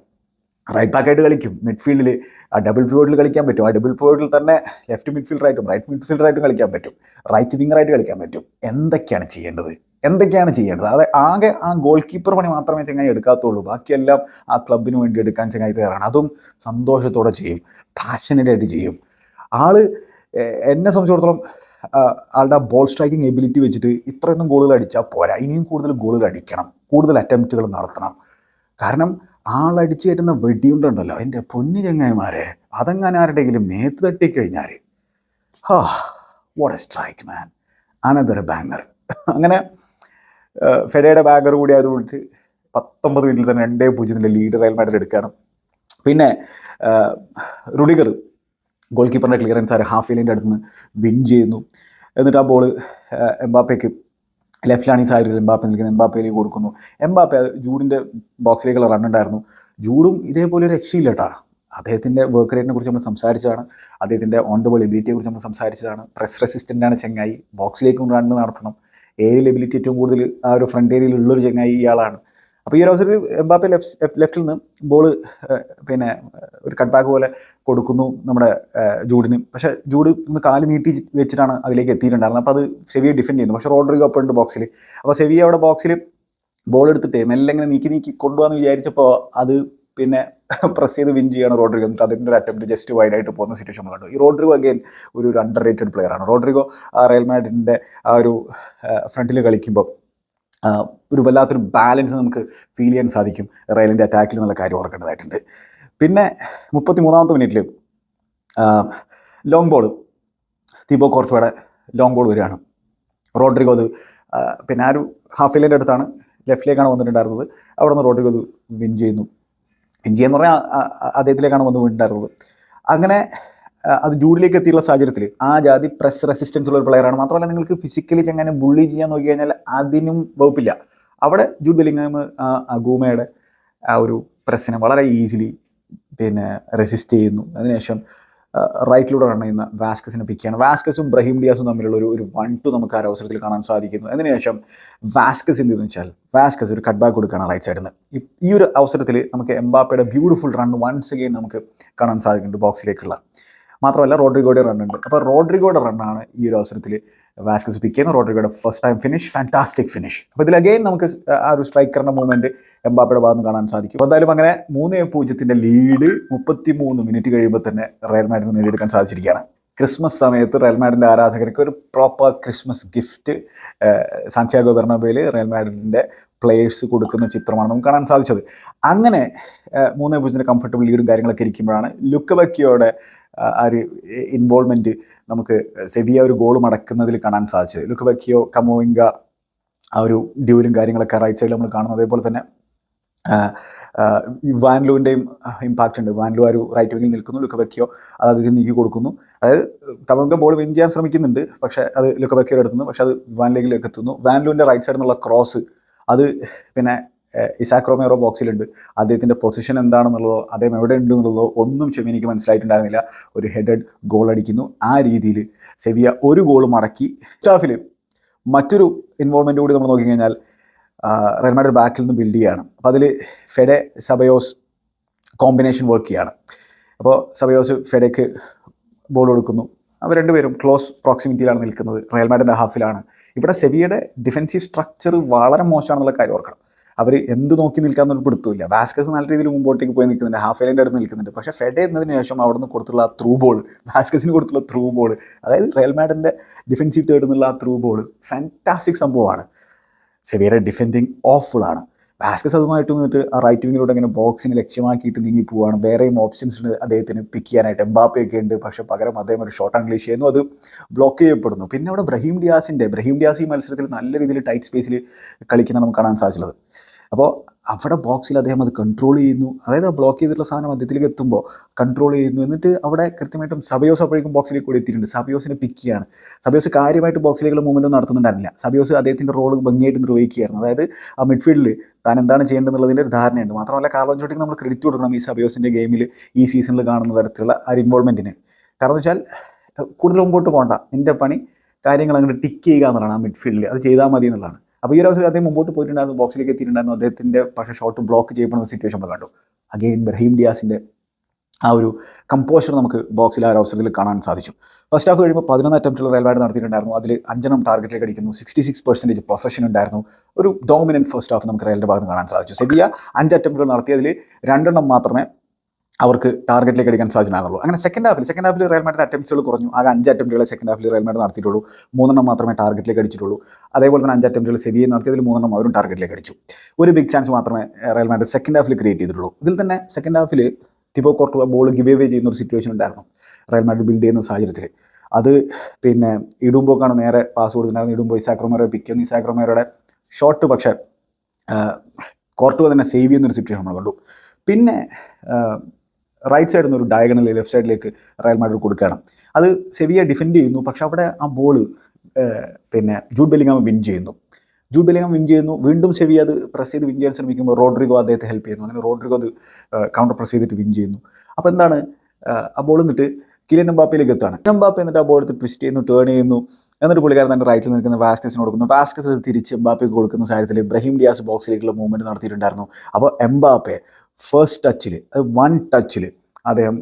റൈറ്റ് ബാക്കായിട്ട് കളിക്കും. മിഡ്ഫീൽഡിൽ ആ ഡബിൾ പിവോട്ടിൽ കളിക്കാൻ പറ്റും. ആ ഡബിൾ പിവോട്ടിൽ തന്നെ ലെഫ്റ്റ് മിഡ്ഫീൽഡറായിട്ടും റൈറ്റ് മിഡ്ഫീൽഡറായിട്ടും കളിക്കാൻ പറ്റും. റൈറ്റ് വിങ്ങറായിട്ട് കളിക്കാൻ പറ്റും. എന്തൊക്കെയാണ് ചെയ്യേണ്ടത്? എന്തൊക്കെയാണ് ചെയ്യേണ്ടത്? അത് ആകെ ആ ഗോൾ കീപ്പർ പണി മാത്രമേ ചങ്ങായി എടുക്കാത്തുള്ളൂ. ബാക്കിയെല്ലാം ആ ക്ലബിന് വേണ്ടി എടുക്കാൻ ചങ്ങായി തയ്യാറാണ്. അതും സന്തോഷത്തോടെ ചെയ്യും. പാഷനറ്റായിട്ട് ചെയ്യും. ആൾ എന്നെ സംബന്ധിച്ചിടത്തോളം ആളുടെ ബോൾ സ്ട്രൈക്കിംഗ് എബിലിറ്റി വെച്ചിട്ട് ഇത്രയൊന്നും ഗോളുകൾ അടിച്ചാൽ പോരാ. ഇനിയും കൂടുതൽ ഗോളുകൾ അടിക്കണം. കൂടുതൽ അറ്റംപ്റ്റുകൾ നടത്തണം. കാരണം ആളടിച്ച് കയറ്റുന്ന വെടിയുണ്ടുണ്ടല്ലോ. എന്റെ പൊന്നു ചങ്ങായിമാരെ അതങ്ങാൻ ആരുടെയെങ്കിലും മേത്ത് തട്ടിക്കഴിഞ്ഞാൽ ഹാ what a strike man another banger അങ്ങനെ ഫെഡയുടെ ബാങ്കർ കൂടി ആയതുകൊണ്ട് പത്തൊമ്പത് മിനിറ്റിൽ തന്നെ രണ്ടേ പൂജ്യത്തിന്റെ ലീഡ് റയൽ മാഡ്രിഡ് എടുക്കുകയാണ്. പിന്നെ റുഡിഗർ ഗോൾ കീപ്പറിന്റെ ക്ലിയറൻസ് ആര് ഹാഫ് ഫീലിന്റെ അടുത്ത് വിൻ ചെയ്യുന്നു. എന്നിട്ട് ആ ബോൾ എംബാപ്പയ്ക്ക് ലെഫ്റ്റിലാണ് ഈ സാഹചര്യത്തിൽ എംബാപ്പ നിൽക്കുന്നത് എംബാപ്പയിലേക്ക് കൊടുക്കുന്നു. എംബാപ്പ അത് ജൂഡിന്റെ ബോക്സിലേക്കുള്ള റൺ ഉണ്ടായിരുന്നു. ജൂഡും ഇതേപോലെ ഒരു രക്ഷയില്ല കേട്ടാ അദ്ദേഹത്തിന്റെ വർക്ക് റേറ്റിനെ കുറിച്ച് നമ്മൾ സംസാരിച്ചതാണ്. അദ്ദേഹത്തിന്റെ ഓൺ ദ ബോൾ എബിലിറ്റിയെ കുറിച്ച് നമ്മൾ സംസാരിച്ചതാണ്. പ്രസ് റെസിസ്റ്റന്റാണ് ചെങ്ങായി. ബോക്സിലേക്കും റൺ നടത്തണം. ഏരിയൽ എബിലിറ്റി ഏറ്റവും കൂടുതൽ ആ ഒരു ഫ്രണ്ട് ഏരിയയിൽ ഉള്ളൊരു ചെങ്ങായി ഇയാളാണ്. അപ്പോൾ ഈ ഒരു അവസരത്തിൽ എംബാപ്പെ ലെഫ്റ്റ് ലെഫ്റ്റിൽ നിന്ന് ബോൾ പിന്നെ ഒരു കട്ട് ബാക്ക് പോലെ കൊടുക്കുന്നു നമ്മുടെ ജൂഡിന്. പക്ഷേ ജൂഡ് ഒന്ന് കാൽ നീട്ടി വെച്ചിട്ടാണ് അതിലേക്ക് എത്തിയിട്ടുണ്ടായിരുന്നത്. അപ്പോൾ അത് സെവിയെ ഡിഫെൻഡ് ചെയ്യുന്നു. പക്ഷേ റോഡ്രിഗോ അപ്പോൾ ഉണ്ട് ബോക്സിൽ അപ്പോൾ സെവിയെ അവിടെ ബോക്സിൽ ബോൾ എടുത്തിട്ട് മെല്ലെ ഇങ്ങനെ നീക്കി നീക്കി കൊണ്ടുപോകാന്ന് വിചാരിച്ചപ്പോൾ അത് പിന്നെ പ്രസ് ചെയ്ത് വിൻ ചെയ്യാണ് റോഡ്രിഗോ. എന്നിട്ട് അതിന്റെ ഒരു അറ്റംപ്റ്റ് ജസ്റ്റ് വൈഡ് ആയിട്ട് പോകുന്ന സിറ്റുവേഷൻ കണ്ടു. ഈ റോഡ്രിഗോ അഗെയിൻ ഒരു അണ്ടർ റേറ്റഡ് പ്ലെയർ ആണ്. റോഡ്രിഗോ റയൽ മാഡ്രിഡിന്റെ ആ ഒരു ഫ്രണ്ടിൽ കളിക്കുമ്പോൾ ഒരു വല്ലാത്തൊരു ബാലൻസ് നമുക്ക് ഫീൽ ചെയ്യാൻ സാധിക്കും. റയലിന്റെ അറ്റാക്കിൽ എന്നുള്ള കാര്യം ഓർക്കേണ്ടതായിട്ടുണ്ട് പിന്നെ മുപ്പത്തി മൂന്നാമത്തെ മിനിറ്റിൽ ലോങ് ബോൾ തിബോ കോർച്ചുവയുടെ ലോങ് ബോൾ വരികയാണ്. റോഡ്രിഗോ അത് പിന്നെ ആ ഒരു ഹാഫ് ഫീലിന്റെ അടുത്താണ് ലെഫ്റ്റിലേക്കാണ് വന്നിട്ടുണ്ടായിരുന്നത്. അവിടെ നിന്ന് റോഡ്രിഗോ അത് വിൻ ചെയ്യുന്നു. വിൻ ചെയ്യുന്ന പറഞ്ഞാൽ അദ്ദേഹത്തിലേക്കാണ് വന്ന് വീണിട്ടുണ്ടായിരുന്നത്. അങ്ങനെ അത് ജൂഡിലേക്ക് എത്തിയുള്ള സാഹചര്യത്തിൽ ആ ജാതി പ്രസ് റെസിസ്റ്റൻസ് ഉള്ള ഒരു പ്ലെയറാണ് മാത്രമല്ല നിങ്ങൾക്ക് ഫിസിക്കലി ചെങ്ങനെ ബുള്ളി ചെയ്യാൻ നോക്കി കഴിഞ്ഞാൽ അതിനും വകുപ്പില്ല. അവിടെ ജൂഡ് ബെല്ലിംഗാം അഗൂമയുടെ ആ ഒരു പ്രസ്സിനെ വളരെ ഈസിലി പിന്നെ റെസിസ്റ്റ് ചെയ്യുന്നു. അതിനുശേഷം റൈറ്റിലൂടെ റൺ ചെയ്യുന്ന വാസ്കസിനെ പിക്ക് ചെയ്യണം. വാസ്കസും ബ്രഹീം ഡിയാസും തമ്മിലുള്ള ഒരു ഒരു വൺ ടു നമുക്ക് ആ അവസരത്തിൽ കാണാൻ സാധിക്കുന്നു. അതിനുശേഷം വാസ്കസ് എന്ത് ചെയ്തെന്ന് വെച്ചാൽ വാസ്കസ് ഒരു കട്ട് ബാക്ക് കൊടുക്കുകയാണ് റൈറ്റ് സൈഡിൽ നിന്ന് ഈ ഒരു അവസരത്തിൽ നമുക്ക് എംബാപ്പയുടെ ബ്യൂട്ടിഫുൾ റൺ വൺസ് അഗെയിൻ നമുക്ക് കാണാൻ സാധിക്കുന്നുണ്ട് ബോക്സിലേക്കുള്ള മാത്രമല്ല റോഡ്രിഗോയുടെ റൺ ഉണ്ട്. അപ്പോൾ റോഡ്രിഗോയുടെ റണ്ണാണ് ഈ ഒരു അവസരത്തിൽ വാസ്കസ് പിക്ക് ചെയ്യുന്ന റോഡ്രിഗോയുടെ first time finish fantastic finish അപ്പോൾ ഇതിൽ അഗെയിൻ നമുക്ക് ആ ഒരു സ്ട്രൈക്കറിന്റെ മൂവ്മെന്റ് എംബാപ്പയുടെ ഭാഗത്ത് കാണാൻ സാധിക്കും. എന്തായാലും അങ്ങനെ മൂന്ന് പൂജ്യത്തിന്റെ ലീഡ് മുപ്പത്തി മൂന്ന് മിനിറ്റ് കഴിയുമ്പോൾ തന്നെ റയൽ മാഡിന് നേടിയെടുക്കാൻ സാധിച്ചിരിക്കുകയാണ്. ക്രിസ്മസ് സമയത്ത് റയൽ മാഡിന്റെ ആരാധകർക്ക് ഒരു പ്രോപ്പർ ക്രിസ്മസ് ഗിഫ്റ്റ് സാന്റിയാഗോ ബെർണബയിൽ റയൽ മാഡിന്റെ പ്ലേയേഴ്സ് കൊടുക്കുന്ന ചിത്രമാണ് നമുക്ക് കാണാൻ സാധിച്ചത്. അങ്ങനെ മൂന്ന് പൂജ്യത്തിന്റെ കംഫർട്ടബിൾ ലീഡും കാര്യങ്ങളൊക്കെ ഇരിക്കുമ്പോഴാണ് ലുക്കബക്കിയോടെ ആ ഒരു ഇൻവോൾവ്മെന്റ് നമുക്ക് സെവിയ ഒരു ഗോൾ മടക്കുന്നതിൽ കാണാൻ സാധിച്ചത്. ലുക്ക് വെക്കിയോ കമോയിങ്ക ആ ഒരു ഡ്യൂരും കാര്യങ്ങളൊക്കെ റൈറ്റ് സൈഡിൽ നമ്മൾ കാണുന്നു. അതേപോലെ തന്നെ വാൻലുവിന്റെയും ഇമ്പാക്റ്റ് ഉണ്ട്. വാൻലു ആ ഒരു റൈറ്റ് വിങ്ങിൽ നിൽക്കുന്നു. ലുക്കബക്കിയോ അത് അതിൽ നീക്കി കൊടുക്കുന്നു. അതായത് കമോയിങ്ക ബോൾ വിൻ ചെയ്യാൻ ശ്രമിക്കുന്നുണ്ട്. പക്ഷേ അത് ലുക്കബക്കിയോടെ എടുത്തുന്നു പക്ഷേ അത് വാൻലേക്കിലേക്ക് എത്തുന്നു. വാൻലുവിന്റെ റൈറ്റ് സൈഡിൽ നിന്നുള്ള ക്രോസ് അത് പിന്നെ ഇസാക് റോമേറോ ബോക്സിലുണ്ട് അദ്ദേഹത്തിന്റെ പൊസിഷൻ എന്താണെന്നുള്ളതോ അദ്ദേഹം എവിടെ ഉണ്ട് എന്നുള്ളതോ ഒന്നും ചെവി എനിക്ക് മനസ്സിലായിട്ടുണ്ടായിരുന്നില്ല. ഒരു ഹെഡഡ് ഗോൾ അടിക്കുന്നു. ആ രീതിയിൽ സെവിയ ഒരു ഗോൾ മടക്കി. സ്റ്റാഫിൽ മറ്റൊരു ഇൻവോൾവ്മെന്റ് കൂടി നമ്മൾ നോക്കിക്കഴിഞ്ഞാൽ മാഡ്രിഡ് ബാക്കിൽ നിന്ന് ബിൽഡ് ചെയ്യുകയാണ് അപ്പോൾ അതിൽ ഫെഡെ സബയോസ് കോമ്പിനേഷൻ വർക്ക് ചെയ്യാണ്. അപ്പോൾ സബയോസ് ഫെഡയ്ക്ക് ബോൾ കൊടുക്കുന്നു. അവർ രണ്ടുപേരും ക്ലോസ് പ്രോക്സിമിറ്റിയിലാണ് നിൽക്കുന്നത്. റയൽ മാഡ്രിഡിന്റെ ഹാഫിലാണ് ഇവിടെ സെവിയുടെ ഡിഫൻസീവ് സ്ട്രക്ചർ വളരെ മോശമാണെന്നുള്ള കാര്യം ഓർക്കണം. അവർ എന്ത് നോക്കി നിൽക്കാന്നൊരു പിടുത്തില്ല വാസ്കസ് നല്ല രീതിയിൽ മുമ്പോട്ടേക്ക് പോയി നിൽക്കുന്നുണ്ട്. ഹാഫ് ലൈന്റെ അടുത്ത് നിൽക്കുന്നുണ്ട്. പക്ഷേ ഫെഡെ എന്നതിന് ശേഷം അവിടെ നിന്ന് കൊടുത്തുള്ള ആ ത്രൂ ബോൾ വാസ്കസിന് കൊടുത്തുള്ള ത്രൂ ബോൾ അതായത് റയൽ മാഡിന്റെ ഡിഫൻസീവ് തേടുന്നുള്ള ആ ത്രൂ ബോൾ ഫാന്റാസ്റ്റിക് സംഭവമാണ്. സെവിയറെ ഡിഫെൻഡിങ് ഓഫുള്ളാണ് വാസ്കസ് അതുമായിട്ട് വന്നിട്ട് ആ റൈറ്റ് വിങ്ങിലൂടെ ഇങ്ങനെ ബോക്സിന് ലക്ഷ്യമാക്കിയിട്ട് നീങ്ങി പോവുകയാണ് വേറെയും ഓപ്ഷൻസ് ഉണ്ട് അദ്ദേഹത്തിന് പിക്ക് ചെയ്യാനായിട്ട്. എംബാപ്പയൊക്കെ ഉണ്ട്. പക്ഷേ പകരം അദ്ദേഹം ഒരു ഷോട്ട് അൺലീഷ് ചെയ്യുന്നു. അത് ബ്ലോക്ക് ചെയ്യപ്പെടുന്നു. പിന്നെ അവിടെ ബ്രഹീം ഡിയാസിന്റെ ബ്രഹീം ഡിയാസ് ഈ മത്സരത്തിൽ നല്ല രീതിയിൽ ടൈറ്റ് സ്പേസിൽ കളിക്കുന്ന നമുക്ക് കാണാൻ സാധിച്ചുള്ളത് അപ്പോൾ അവിടെ ബോക്സിൽ അദ്ദേഹം അത് കൺട്രോൾ ചെയ്യുന്നു. അതായത് ആ ബ്ലോക്ക് ചെയ്തിട്ടുള്ള സാധനം അദ്ദേഹത്തിലേക്ക് എത്തുമ്പോൾ കൺട്രോൾ ചെയ്യുന്നു. എന്നിട്ട് അവിടെ കൃത്യമായിട്ടും സബയോസ് അപ്പോഴേക്കും ബോക്സിലേക്ക് കൂടി എത്തിയിട്ടുണ്ട്. സബയോസിനെ പിക്ക് ചെയ്യാണ്. സബയോസ് കാര്യമായിട്ട് ബോക്സിലേക്കുള്ള മൂവ്മെന്റ് നടത്തുന്നുണ്ടായിരുന്നില്ല. സബയോസ് അദ്ദേഹത്തിന്റെ റോൾ ഭംഗിയായിട്ട് നിർവഹിക്കുകയായിരുന്നു. അതായത് ആ മിഡ്ഫീൽഡിൽ താൻ എന്താണ് ചെയ്യേണ്ടതെന്നുള്ളതിന്റെ ഒരു ധാരണയുണ്ട്. മാത്രമല്ല കാർലോൻ ചോട്ടിക്ക് നമ്മൾ ക്രെഡിറ്റ് കൊടുക്കണം ഈ സബയോസിന്റെ ഗെയിമിൽ ഈ സീസണിൽ കാണുന്ന തരത്തിലുള്ള ആ ഇൻവോൾവ്മെന്റിന് കാരണം വെച്ചാൽ കൂടുതൽ മുമ്പോട്ട് പോകണ്ട നിന്റെ പണി കാര്യങ്ങൾ അങ്ങോട്ട് ടിക്ക് ചെയ്യുക എന്നുള്ളതാണ് ആ മിഡ്ഫീൽഡിൽ അത് ചെയ്താൽ മതി എന്നുള്ളതാണ്. അപ്പോൾ ഈ ഒരു അവസരം അദ്ദേഹം മുമ്പോട്ട് പോയിട്ടുണ്ടായിരുന്നു ബോക്സിലേക്ക് എത്തിയിട്ടുണ്ടായിരുന്നു. അദ്ദേഹത്തിന്റെ പക്ഷേ ഷോട്ട് ബ്ലോക്ക് ചെയ്യപ്പെടുന്ന സിറ്റുവേഷൻ നമ്മൾ കണ്ടു. അഗെയിൻ ബ്രഹീം ഡിയാസിന്റെ ആ ഒരു കമ്പോഷർ നമുക്ക് ബോക്സിൽ ആ ഒരു അവസരത്തിൽ കാണാൻ സാധിച്ചു. ഫസ്റ്റ് ഹാഫ് കഴിയുമ്പോൾ പതിനൊന്ന് അറ്റംപ്റ്റുള്ള റയൽ മാഡ്രിഡ് നടത്തിയിട്ടുണ്ടായിരുന്നു. അതിൽ അഞ്ചെണ്ണം ടാർഗറ്റിലേക്ക് അടിക്കുന്നു. സിക്സ്റ്റി സിക്സ് പെർസെന്റേജ് പൊസഷൻ ഉണ്ടായിരുന്നു. ഒരു ഡോമിനന്റ് ഫസ്റ്റ് ഹാഫ് നമുക്ക് റയലിന്റെ ഭാഗത്ത് കാണാൻ സാധിച്ചു. സെബിയ അഞ്ച് അറ്റംപ്റ്റുകൾ നടത്തിയതിൽ രണ്ടെണ്ണം മാത്രമേ അവർക്ക് ടാർഗറ്റിലേക്ക് അടിക്കാൻ സാധിച്ചിട്ടുണ്ടായിരുന്നുള്ളൂ അങ്ങനെ സെക്കൻഡ് ഹാഫിൽ സെക്കൻഡ് ഹാഫിൽ റയൽ മാഡ്രിഡ് അറ്റംപ്റ്റുകൾ കുറഞ്ഞു. ആകെ അഞ്ച് അറ്റംപ്റ്റുകളെ സെക്കൻഡ് ഹാഫിൽ റയൽ മാഡ്രിഡ് നടത്തിയിട്ടുള്ളൂ. മൂന്നെണ്ണം മാത്രമേ ടാർഗറ്റിലേക്ക് അടിച്ചിട്ടുള്ളൂ. അതേപോലെ തന്നെ അഞ്ച് അറ്റംപ്റ്റുകൾ സെബിയെ നടത്തിയതിൽ മൂന്നെണ്ണം അവരും ടാർഗറ്റിലേക്ക് അടിച്ചു. ഒരു ബിഗ് ചാൻസ് മാത്രമേ റയൽ മാഡ്രിഡ് സെക്കൻഡ് ഹാഫിൽ ക്രിയേറ്റ് ചെയ്തിട്ടുള്ളൂ. ഇതിൽ തന്നെ സെക്കൻഡ് ഹാഫിൽ Thibaut Courtois ball give away ചെയ്യുന്ന ഒരു സിറ്റുവേഷൻ ഉണ്ടായിരുന്നു. റയൽ മാഡ്രിഡ് ബിൽഡ് ചെയ്യുന്ന സാഹചര്യത്തിൽ അത് പിന്നെ ഇടുമ്പോക്കാണ് നേരെ പാസ് കൊടുത്തിട്ടുണ്ടായിരുന്നു ഇടുമ്പോൾ ഇസാക്രമേറെ പിക്ക് ചെയ്യുന്നു. ഇസാക്രമേറയുടെ ഷോട്ട് പക്ഷേ കോർട്ട് തന്നെ സേവ് ചെയ്യുന്നൊരു സിറ്റുവേഷൻ നമ്മൾ കണ്ടു. പിന്നെ റൈറ്റ് സൈഡിൽ നിന്ന് ഒരു ഡയഗണൽ ലെഫ്റ്റ് സൈഡിലേക്ക് റയൽ മാഡ്രിഡ് കൊടുക്കുകയാണ്. അത് സെവിയ ഡിഫെൻഡ് ചെയ്യുന്നു. പക്ഷെ അവിടെ ആ ബോൾ പിന്നെ ജൂഡ് ബെല്ലിങ്ങാമ വിൻ ചെയ്യുന്നു. ജൂഡ് ബെല്ലിങ്ങാം വിൻ ചെയ്യുന്നു. വീണ്ടും സെവിയ അത് പ്രസ് ചെയ്ത് വിൻ ചെയ്യാൻ ശ്രമിക്കുമ്പോൾ റോഡ്രിഗോ അദ്ദേഹത്തെ ഹെൽപ്പ് ചെയ്യുന്നു. അങ്ങനെ റോഡ്രിഗോ അത് കൗണ്ടർ പ്രസ് ചെയ്തിട്ട് വിൻ ചെയ്യുന്നു. അപ്പോൾ എന്താണ് ആ, ബോൾ എന്നിട്ട് കിലിയൻ എംബാപ്പയിലേക്ക് എത്താണ് എംബാപ്പ എന്നിട്ട് ആ ബോൾ എടുത്ത് ട്വിസ്റ്റ് ചെയ്യുന്നു ടേൺ ചെയ്യുന്നു. എന്നിട്ട് പുള്ളിക്കാരൻ തന്നെ റൈറ്റിൽ നിൽക്കുന്ന വാസ്കസിന് കൊടുക്കുന്നു. വാസ്കസ് തിരിച്ച് എംബാപ്പയ്ക്ക് കൊടുക്കുന്ന സാഹചര്യത്തിൽ ഇബ്രാഹിം ഡിയാസ് ബോക്സിലേക്കുള്ള മൂവ്മെന്റ് നടത്തിയിട്ടുണ്ടായിരുന്നു. അപ്പോൾ എംബാപ്പെ ഫസ്റ്റ് ടച്ചിൽ വൺ ടച്ചിൽ അദ്ദേഹം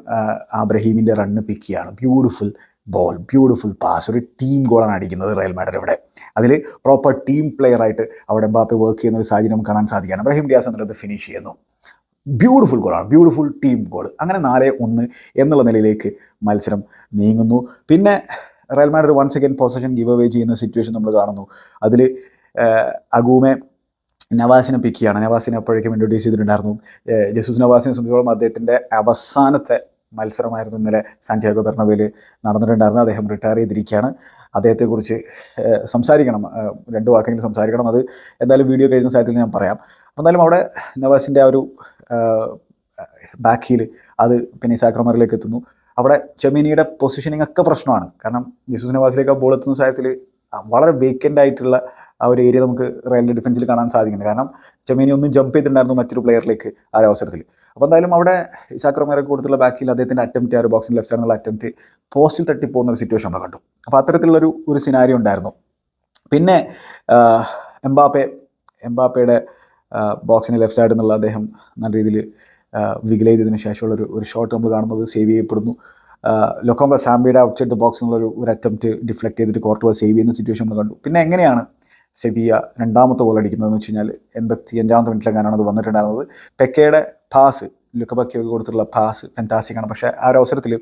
അബ്രഹീമിന്റെ റണ്ണ് പിക്ക് ചെയ്യാണ്. ബ്യൂട്ടിഫുൾ ബോൾ ബ്യൂട്ടിഫുൾ പാസ് ഒരു ടീം ഗോളാണ് അടിക്കുന്നത് റയൽ മാഡർ ഇവിടെ. അതിൽ പ്രോപ്പർ ടീം പ്ലെയർ ആയിട്ട് അവിടെ എംബാപ്പെ വർക്ക് ചെയ്യുന്ന ഒരു സാഹചര്യം കാണാൻ സാധിക്കുകയാണ്. അബ്രഹീം ഡിയാസ് എന്നുള്ളത് ഫിനിഷ് ചെയ്യുന്നു. ബ്യൂട്ടിഫുൾ ഗോളാണ് ബ്യൂട്ടിഫുൾ ടീം ഗോൾ അങ്ങനെ നാല് ഒന്ന് എന്നുള്ള നിലയിലേക്ക് മത്സരം നീങ്ങുന്നു. പിന്നെ Real Madrid once again position give away ചെയ്യുന്ന സിറ്റുവേഷൻ നമ്മൾ കാണുന്നു. അതിൽ അഗൂമെ നവാസിനെ പിക്ക് ചെയ്യാണ്. നവാസിനെ അപ്പോഴേക്കും ഇൻട്രൊഡ്യൂസ് ചെയ്തിട്ടുണ്ടായിരുന്നു. ജസൂസ് നവാസിനെ സംബന്ധിച്ചോളം അദ്ദേഹത്തിന്റെ അവസാനത്തെ മത്സരമായിരുന്നു ഇന്നലെ സാന്റിയാഗോ ബെർണബയിൽ നടന്നിട്ടുണ്ടായിരുന്നു അദ്ദേഹം റിട്ടയർ ചെയ്തിരിക്കുകയാണ്. അദ്ദേഹത്തെക്കുറിച്ച് സംസാരിക്കണം. രണ്ട് വാക്കെങ്കിലും സംസാരിക്കണം അത്. എന്തായാലും വീഡിയോ കഴിയുന്ന സാഹചര്യത്തിൽ ഞാൻ പറയാം. അപ്പോൾ എന്തായാലും അവിടെ നവാസിന്റെ ആ ഒരു ബാക്കിൽ അത് പിന്നെ സാക്രമറിലേക്ക് എത്തുന്നു. അവിടെ ചെമീനിയുടെ പൊസിഷനിങ് ഒക്കെ പ്രശ്നമാണ്. കാരണം ജിസൂസ് നവാസിലേക്ക് ആ ബോൾ എത്തുന്ന സാഹചര്യത്തിൽ വളരെ വേക്കന്റ് ആയിട്ടുള്ള ആ ഒരു ഏരിയ നമുക്ക് റയലിന്റെ ഡിഫൻസിൽ കാണാൻ സാധിക്കുന്നത് കാരണം ചെമ്മീനി ഒന്നും ജമ്പ് ചെയ്തിട്ടുണ്ടായിരുന്നു മറ്റൊരു പ്ലെയറിലേക്ക് ആ ഒരു അവസരത്തിൽ. അപ്പോൾ എന്തായാലും അവിടെ ഇസാക്രമേരൊക്കെ കൊടുത്തുള്ള ബാക്കിൽ അദ്ദേഹത്തിന്റെ അറ്റംപ്റ്റ് ആ ഒരു ബോക്സിന്റെ ലെഫ്റ്റ് സൈഡിലുള്ള അറ്റംപ്റ്റ് പോസ്റ്റിൽ തട്ടി പോകുന്ന ഒരു സിറ്റുവേഷൻ നമ്മൾ കണ്ടു. അപ്പോൾ അത്തരത്തിലുള്ളൊരു ഒരു സിനാരി ഉണ്ടായിരുന്നു. പിന്നെ എംബാപ്പെ എംബാപ്പയുടെ ബോക്സിന്റെ ലെഫ്റ്റ് സൈഡിൽ നിന്നുള്ള അദ്ദേഹം നല്ല രീതിയിൽ വിഗിൽ ചെയ്തതിന് ശേഷമുള്ള ഒരു ഒരു ഷോട്ട് നമ്മൾ കാണുന്നത് സേവ് ചെയ്യപ്പെടുന്നു. ലൊക്കോമ്പ സാംബിയുടെ ഔട്ട്സൈഡ് ദ ബോക്സ് എന്നുള്ള ഒരു അറ്റംപ്റ്റ് ഡിഫ്ലക്ട് ചെയ്തിട്ട് കോർട്ട് സേവ് ചെയ്യുന്ന സിറ്റുവേഷൻ നമ്മൾ കണ്ടു. പിന്നെ എങ്ങനെയാണ് സെബിയ രണ്ടാമത്തെ ഗോൾ അടിക്കുന്നതെന്ന് വെച്ച് കഴിഞ്ഞാൽ എൺപത്തി അഞ്ചാമത്തെ മിനിറ്റിലെങ്ങാനാണ് അത് വന്നിട്ടുണ്ടായിരുന്നത്. പെക്കയുടെ പാസ് ലുക്കബക്കി കൊടുത്തിട്ടുള്ള പാസ് ഫെന്റാസിക്കാണ് പക്ഷേ ആ ഒരു അവസരത്തിൽ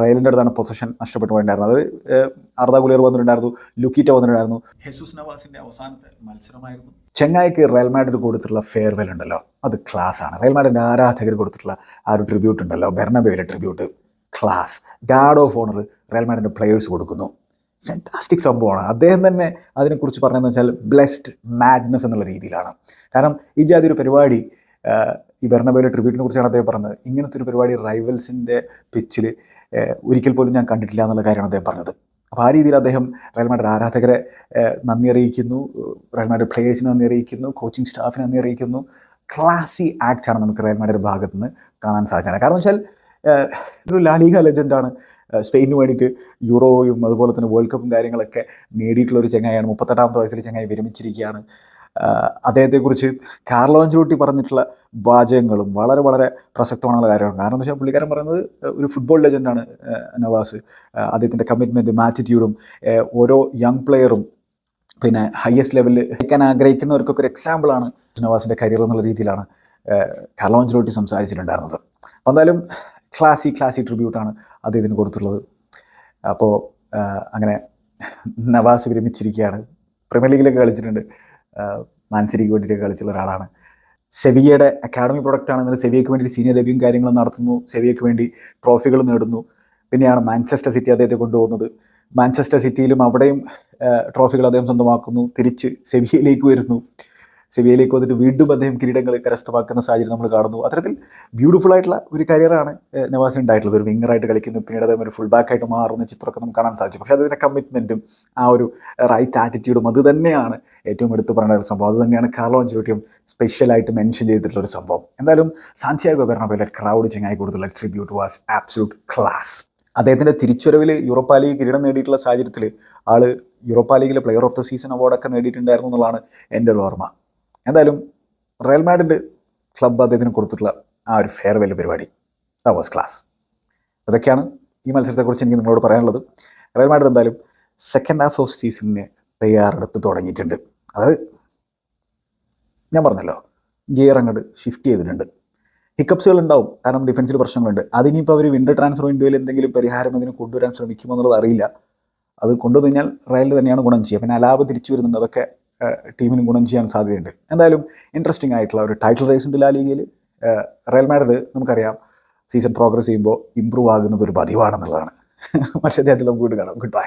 റയലിന്റെ അടുത്താണ് പൊസിഷൻ നഷ്ടപ്പെട്ടു പോയിട്ടുണ്ടായിരുന്നത്. അത് അർദ ഗുലിയർ വന്നിട്ടുണ്ടായിരുന്നു ലുക്കീറ്റ വന്നിട്ടുണ്ടായിരുന്നു. ഹെസൂസ് നവാസിന്റെ അവസാനത്തെ മത്സരമായിരുന്നു. ചെങ്ങായിക്ക് റയൽ മാഡ്രിഡ് കൊടുത്തിട്ടുള്ള ഫെയർവെൽ ഉണ്ടല്ലോ. അത് ക്ലാസ് ആണ്. റയൽ മാഡ്രിഡിന്റെ ആരാധകർ കൊടുത്തിട്ടുള്ള ആ ഒരു ട്രിബ്യൂട്ട് ഉണ്ടല്ലോ. ബെർണബേയിലെ tribute class guard of honour Real മാഡ്രിഡിന്റെ players കൊടുക്കുന്നു. ഫാന്റാസ്റ്റിക് സംഭവമാണ്. അദ്ദേഹം തന്നെ അതിനെക്കുറിച്ച് പറഞ്ഞതെന്ന് വെച്ചാൽ ബ്ലെസ്ഡ് മാഡ്നസ് എന്നുള്ള രീതിയിലാണ്. കാരണം ഈ ജാതി ഒരു പരിപാടി ഈ ബെർണബേയിലെ ട്രിബ്യൂട്ടിനെ കുറിച്ചാണ് അദ്ദേഹം പറഞ്ഞത്. ഇങ്ങനത്തെ ഒരു പരിപാടി റൈവൽസിന്റെ പിച്ചിൽ ഒരിക്കൽ പോലും ഞാൻ കണ്ടിട്ടില്ല എന്നുള്ള കാര്യമാണ് അദ്ദേഹം പറഞ്ഞത്. അപ്പോൾ ആ രീതിയിൽ അദ്ദേഹം റയൽ മാഡ്രിഡ് ആരാധകരെ നന്ദി അറിയിക്കുന്നു. റയൽ മാഡ്രിഡ് പ്ലെയേഴ്സിനെ നന്ദി അറിയിക്കുന്നു. കോച്ചിങ് സ്റ്റാഫിനെ നന്ദി അറിയിക്കുന്നു. ക്ലാസി ആക്റ്റാണ് നമുക്ക് റയൽ ഭാഗത്ത് നിന്ന് കാണാൻ സാധിച്ചത്. കാരണം വെച്ചാൽ ഒരു ലാലിക ലെജൻഡാണ്. സ്പെയിനു വേണ്ടിയിട്ട് യൂറോയും അതുപോലെ തന്നെ വേൾഡ് കപ്പും കാര്യങ്ങളൊക്കെ നേടിയിട്ടുള്ള ഒരു ചങ്ങായിയാണ്. മുപ്പത്തെട്ടാമത്തെ വയസ്സിൽ ചങ്ങായി വിരമിച്ചിരിക്കുകയാണ്. അദ്ദേഹത്തെക്കുറിച്ച് കാർലോ അഞ്ചലോട്ടി പറഞ്ഞിട്ടുള്ള വാചകങ്ങളും വളരെ വളരെ പ്രസക്തമാണുള്ള കാര്യമാണ്. കാരണം എന്ന് വെച്ചാൽ പുള്ളിക്കാരൻ പറയുന്നത് ഒരു ഫുട്ബോൾ ലെജൻഡാണ് നവാസ്. അദ്ദേഹത്തിന്റെ കമ്മിറ്റ്മെന്റും ആറ്റിറ്റ്യൂഡും ഓരോ യങ് പ്ലെയറും പിന്നെ ഹയസ്റ്റ് ലെവലിൽ എത്തിക്കാൻ ആഗ്രഹിക്കുന്നവർക്കൊക്കെ ഒരു എക്സാമ്പിളാണ് നവാസിന്റെ കരിയർ എന്നുള്ള രീതിയിലാണ് കാർലോ അഞ്ചലോട്ടി സംസാരിച്ചിട്ടുണ്ടായിരുന്നത്. അപ്പോൾ എന്തായാലും ക്ലാസി ക്ലാസി ട്രിബ്യൂട്ടാണ് അദ്ദേഹത്തിന് കൊടുത്തിട്ടുള്ളത്. അപ്പോൾ അങ്ങനെ നവാസ് വിരമിച്ചിരിക്കുകയാണ്. പ്രീമിയർ ലീഗിലൊക്കെ കളിച്ചിട്ടുണ്ട്. മാൻസരിക്ക് വേണ്ടിയിട്ട് കളിച്ചുള്ള ഒരാളാണ്. സെവിയയുടെ അക്കാഡമി പ്രൊഡക്റ്റാണ് എന്നാൽ സെവിയയ്ക്ക് വേണ്ടി സീനിയർ ലഭ്യം കാര്യങ്ങളും നടത്തുന്നു. സെവിയയ്ക്ക് വേണ്ടി ട്രോഫികൾ നേടുന്നു. പിന്നെയാണ് മാഞ്ചസ്റ്റർ സിറ്റി അദ്ദേഹത്തെ കൊണ്ടുപോകുന്നത്. മാഞ്ചസ്റ്റർ സിറ്റിയിലും അവിടെയും ട്രോഫികൾ അദ്ദേഹം സ്വന്തമാക്കുന്നു. തിരിച്ച് സെവിയയിലേക്ക് വരുന്നു. സെവിയയിലേക്ക് വന്നിട്ട് വീണ്ടും അദ്ദേഹം കിരീടങ്ങൾ കരസ്ഥമാക്കുന്ന സാഹചര്യം നമ്മൾ കാണുന്നു. അത്തരത്തിൽ ബ്യൂട്ടിഫുൾ ആയിട്ടുള്ള ഒരു കരിയറാണ് നവാസിന് ഉണ്ടായിട്ടുള്ളത്. ഒരു വിങ്ങറായിട്ട് കളിക്കുന്നു പിന്നീട് അദ്ദേഹം ഒരു ഫുൾ ബാക്ക് ആയിട്ട് മാറുന്ന ചിത്രമൊക്കെ നമുക്ക് കാണാൻ സാധിച്ചു. പക്ഷേ അതിന്റെ കമ്മിറ്റ്മെന്റും ആ ഒരു റൈറ്റ് ആറ്റിറ്റ്യൂഡും അത് തന്നെയാണ് ഏറ്റവും എടുത്തു പറയേണ്ട ഒരു സംഭവം. അത് തന്നെയാണ് കാർലോ അഞ്ചലോട്ടിയും സ്പെഷ്യലായിട്ട് മെൻഷൻ ചെയ്തിട്ടുള്ള ഒരു സംഭവം. എന്തായാലും സാന്തിയാഗോ ബെർണബയിലെ ക്രൗഡ് ചെങ്ങായി കൊടുത്തുള്ള ട്രിബ്യൂട്ട് വാസ് ആബ്സലൂട്ട് ക്ലാസ് അദ്ദേഹത്തിന്റെ തിരിച്ചുവരവിൽ യൂറോപ്പ ലീഗ് കിരീടം നേടിയിട്ടുള്ള സാഹചര്യത്തിൽ ആൾ യൂറോപ്പ ലീഗിലെ പ്ലെയർ ഓഫ് ദ സീസൺ അവാർഡൊക്കെ നേടിയിട്ടുണ്ടായിരുന്നു എന്നുള്ളതാണ് എന്റെ ഒരു ഓർമ്മ. എന്തായാലും റയൽ മാഡിന്റെ ക്ലബ്ബ് അദ്ദേഹത്തിന് കൊടുത്തിട്ടുള്ള ആ ഒരു ഫെയർവെൽ പരിപാടി. ദ വാസ് ക്ലാസ് അതൊക്കെയാണ് ഈ മത്സരത്തെക്കുറിച്ച് എനിക്ക് നിങ്ങളോട് പറയാനുള്ളത്. റയൽ മാഡ്രിഡ് എന്തായാലും സെക്കൻഡ് ഹാഫ് ഓഫ് സീസണിന് തയ്യാറെടുത്ത് തുടങ്ങിയിട്ടുണ്ട്. അത് ഞാൻ പറഞ്ഞല്ലോ ഗിയർ അങ്ങോട്ട് ഷിഫ്റ്റ് ചെയ്തിട്ടുണ്ട്. ഹിക്കപ്സുകൾ ഉണ്ടാവും കാരണം ഡിഫൻസിൽ പ്രശ്നങ്ങളുണ്ട്. അതിനിപ്പോൾ അവർ വിൻഡർ ട്രാൻസ്ഫർ വിൻഡോയിൽ എന്തെങ്കിലും പരിഹാരം അതിന് കൊണ്ടുവരാൻ ശ്രമിക്കുമോ എന്നുള്ളത് അറിയില്ല. അത് കൊണ്ടുവന്നു കഴിഞ്ഞാൽ റയലിൽ തന്നെയാണ് ഗുണം ചെയ്യുക. പിന്നെ അലാബ് തിരിച്ചു വരുന്നുണ്ട്. അതൊക്കെ ടീമിന് ഗുണം ചെയ്യാൻ സാധ്യതയുണ്ട്. എന്തായാലും ഇൻട്രസ്റ്റിംഗ് ആയിട്ടുള്ള ഒരു ടൈറ്റിൽ റേസ് ഉണ്ട് ലാ ലീഗയിൽ റയൽ മാഡ്രിഡ് നമുക്കറിയാം സീസൺ പ്രോഗ്രസ് ചെയ്യുമ്പോൾ ഇമ്പ്രൂവ് ആകുന്നത് ഒരു പതിവാണെന്നുള്ളതാണ്. അദ്ദേഹത്തിൽ നമുക്ക് വീണ്ടും കാണാം. Good bye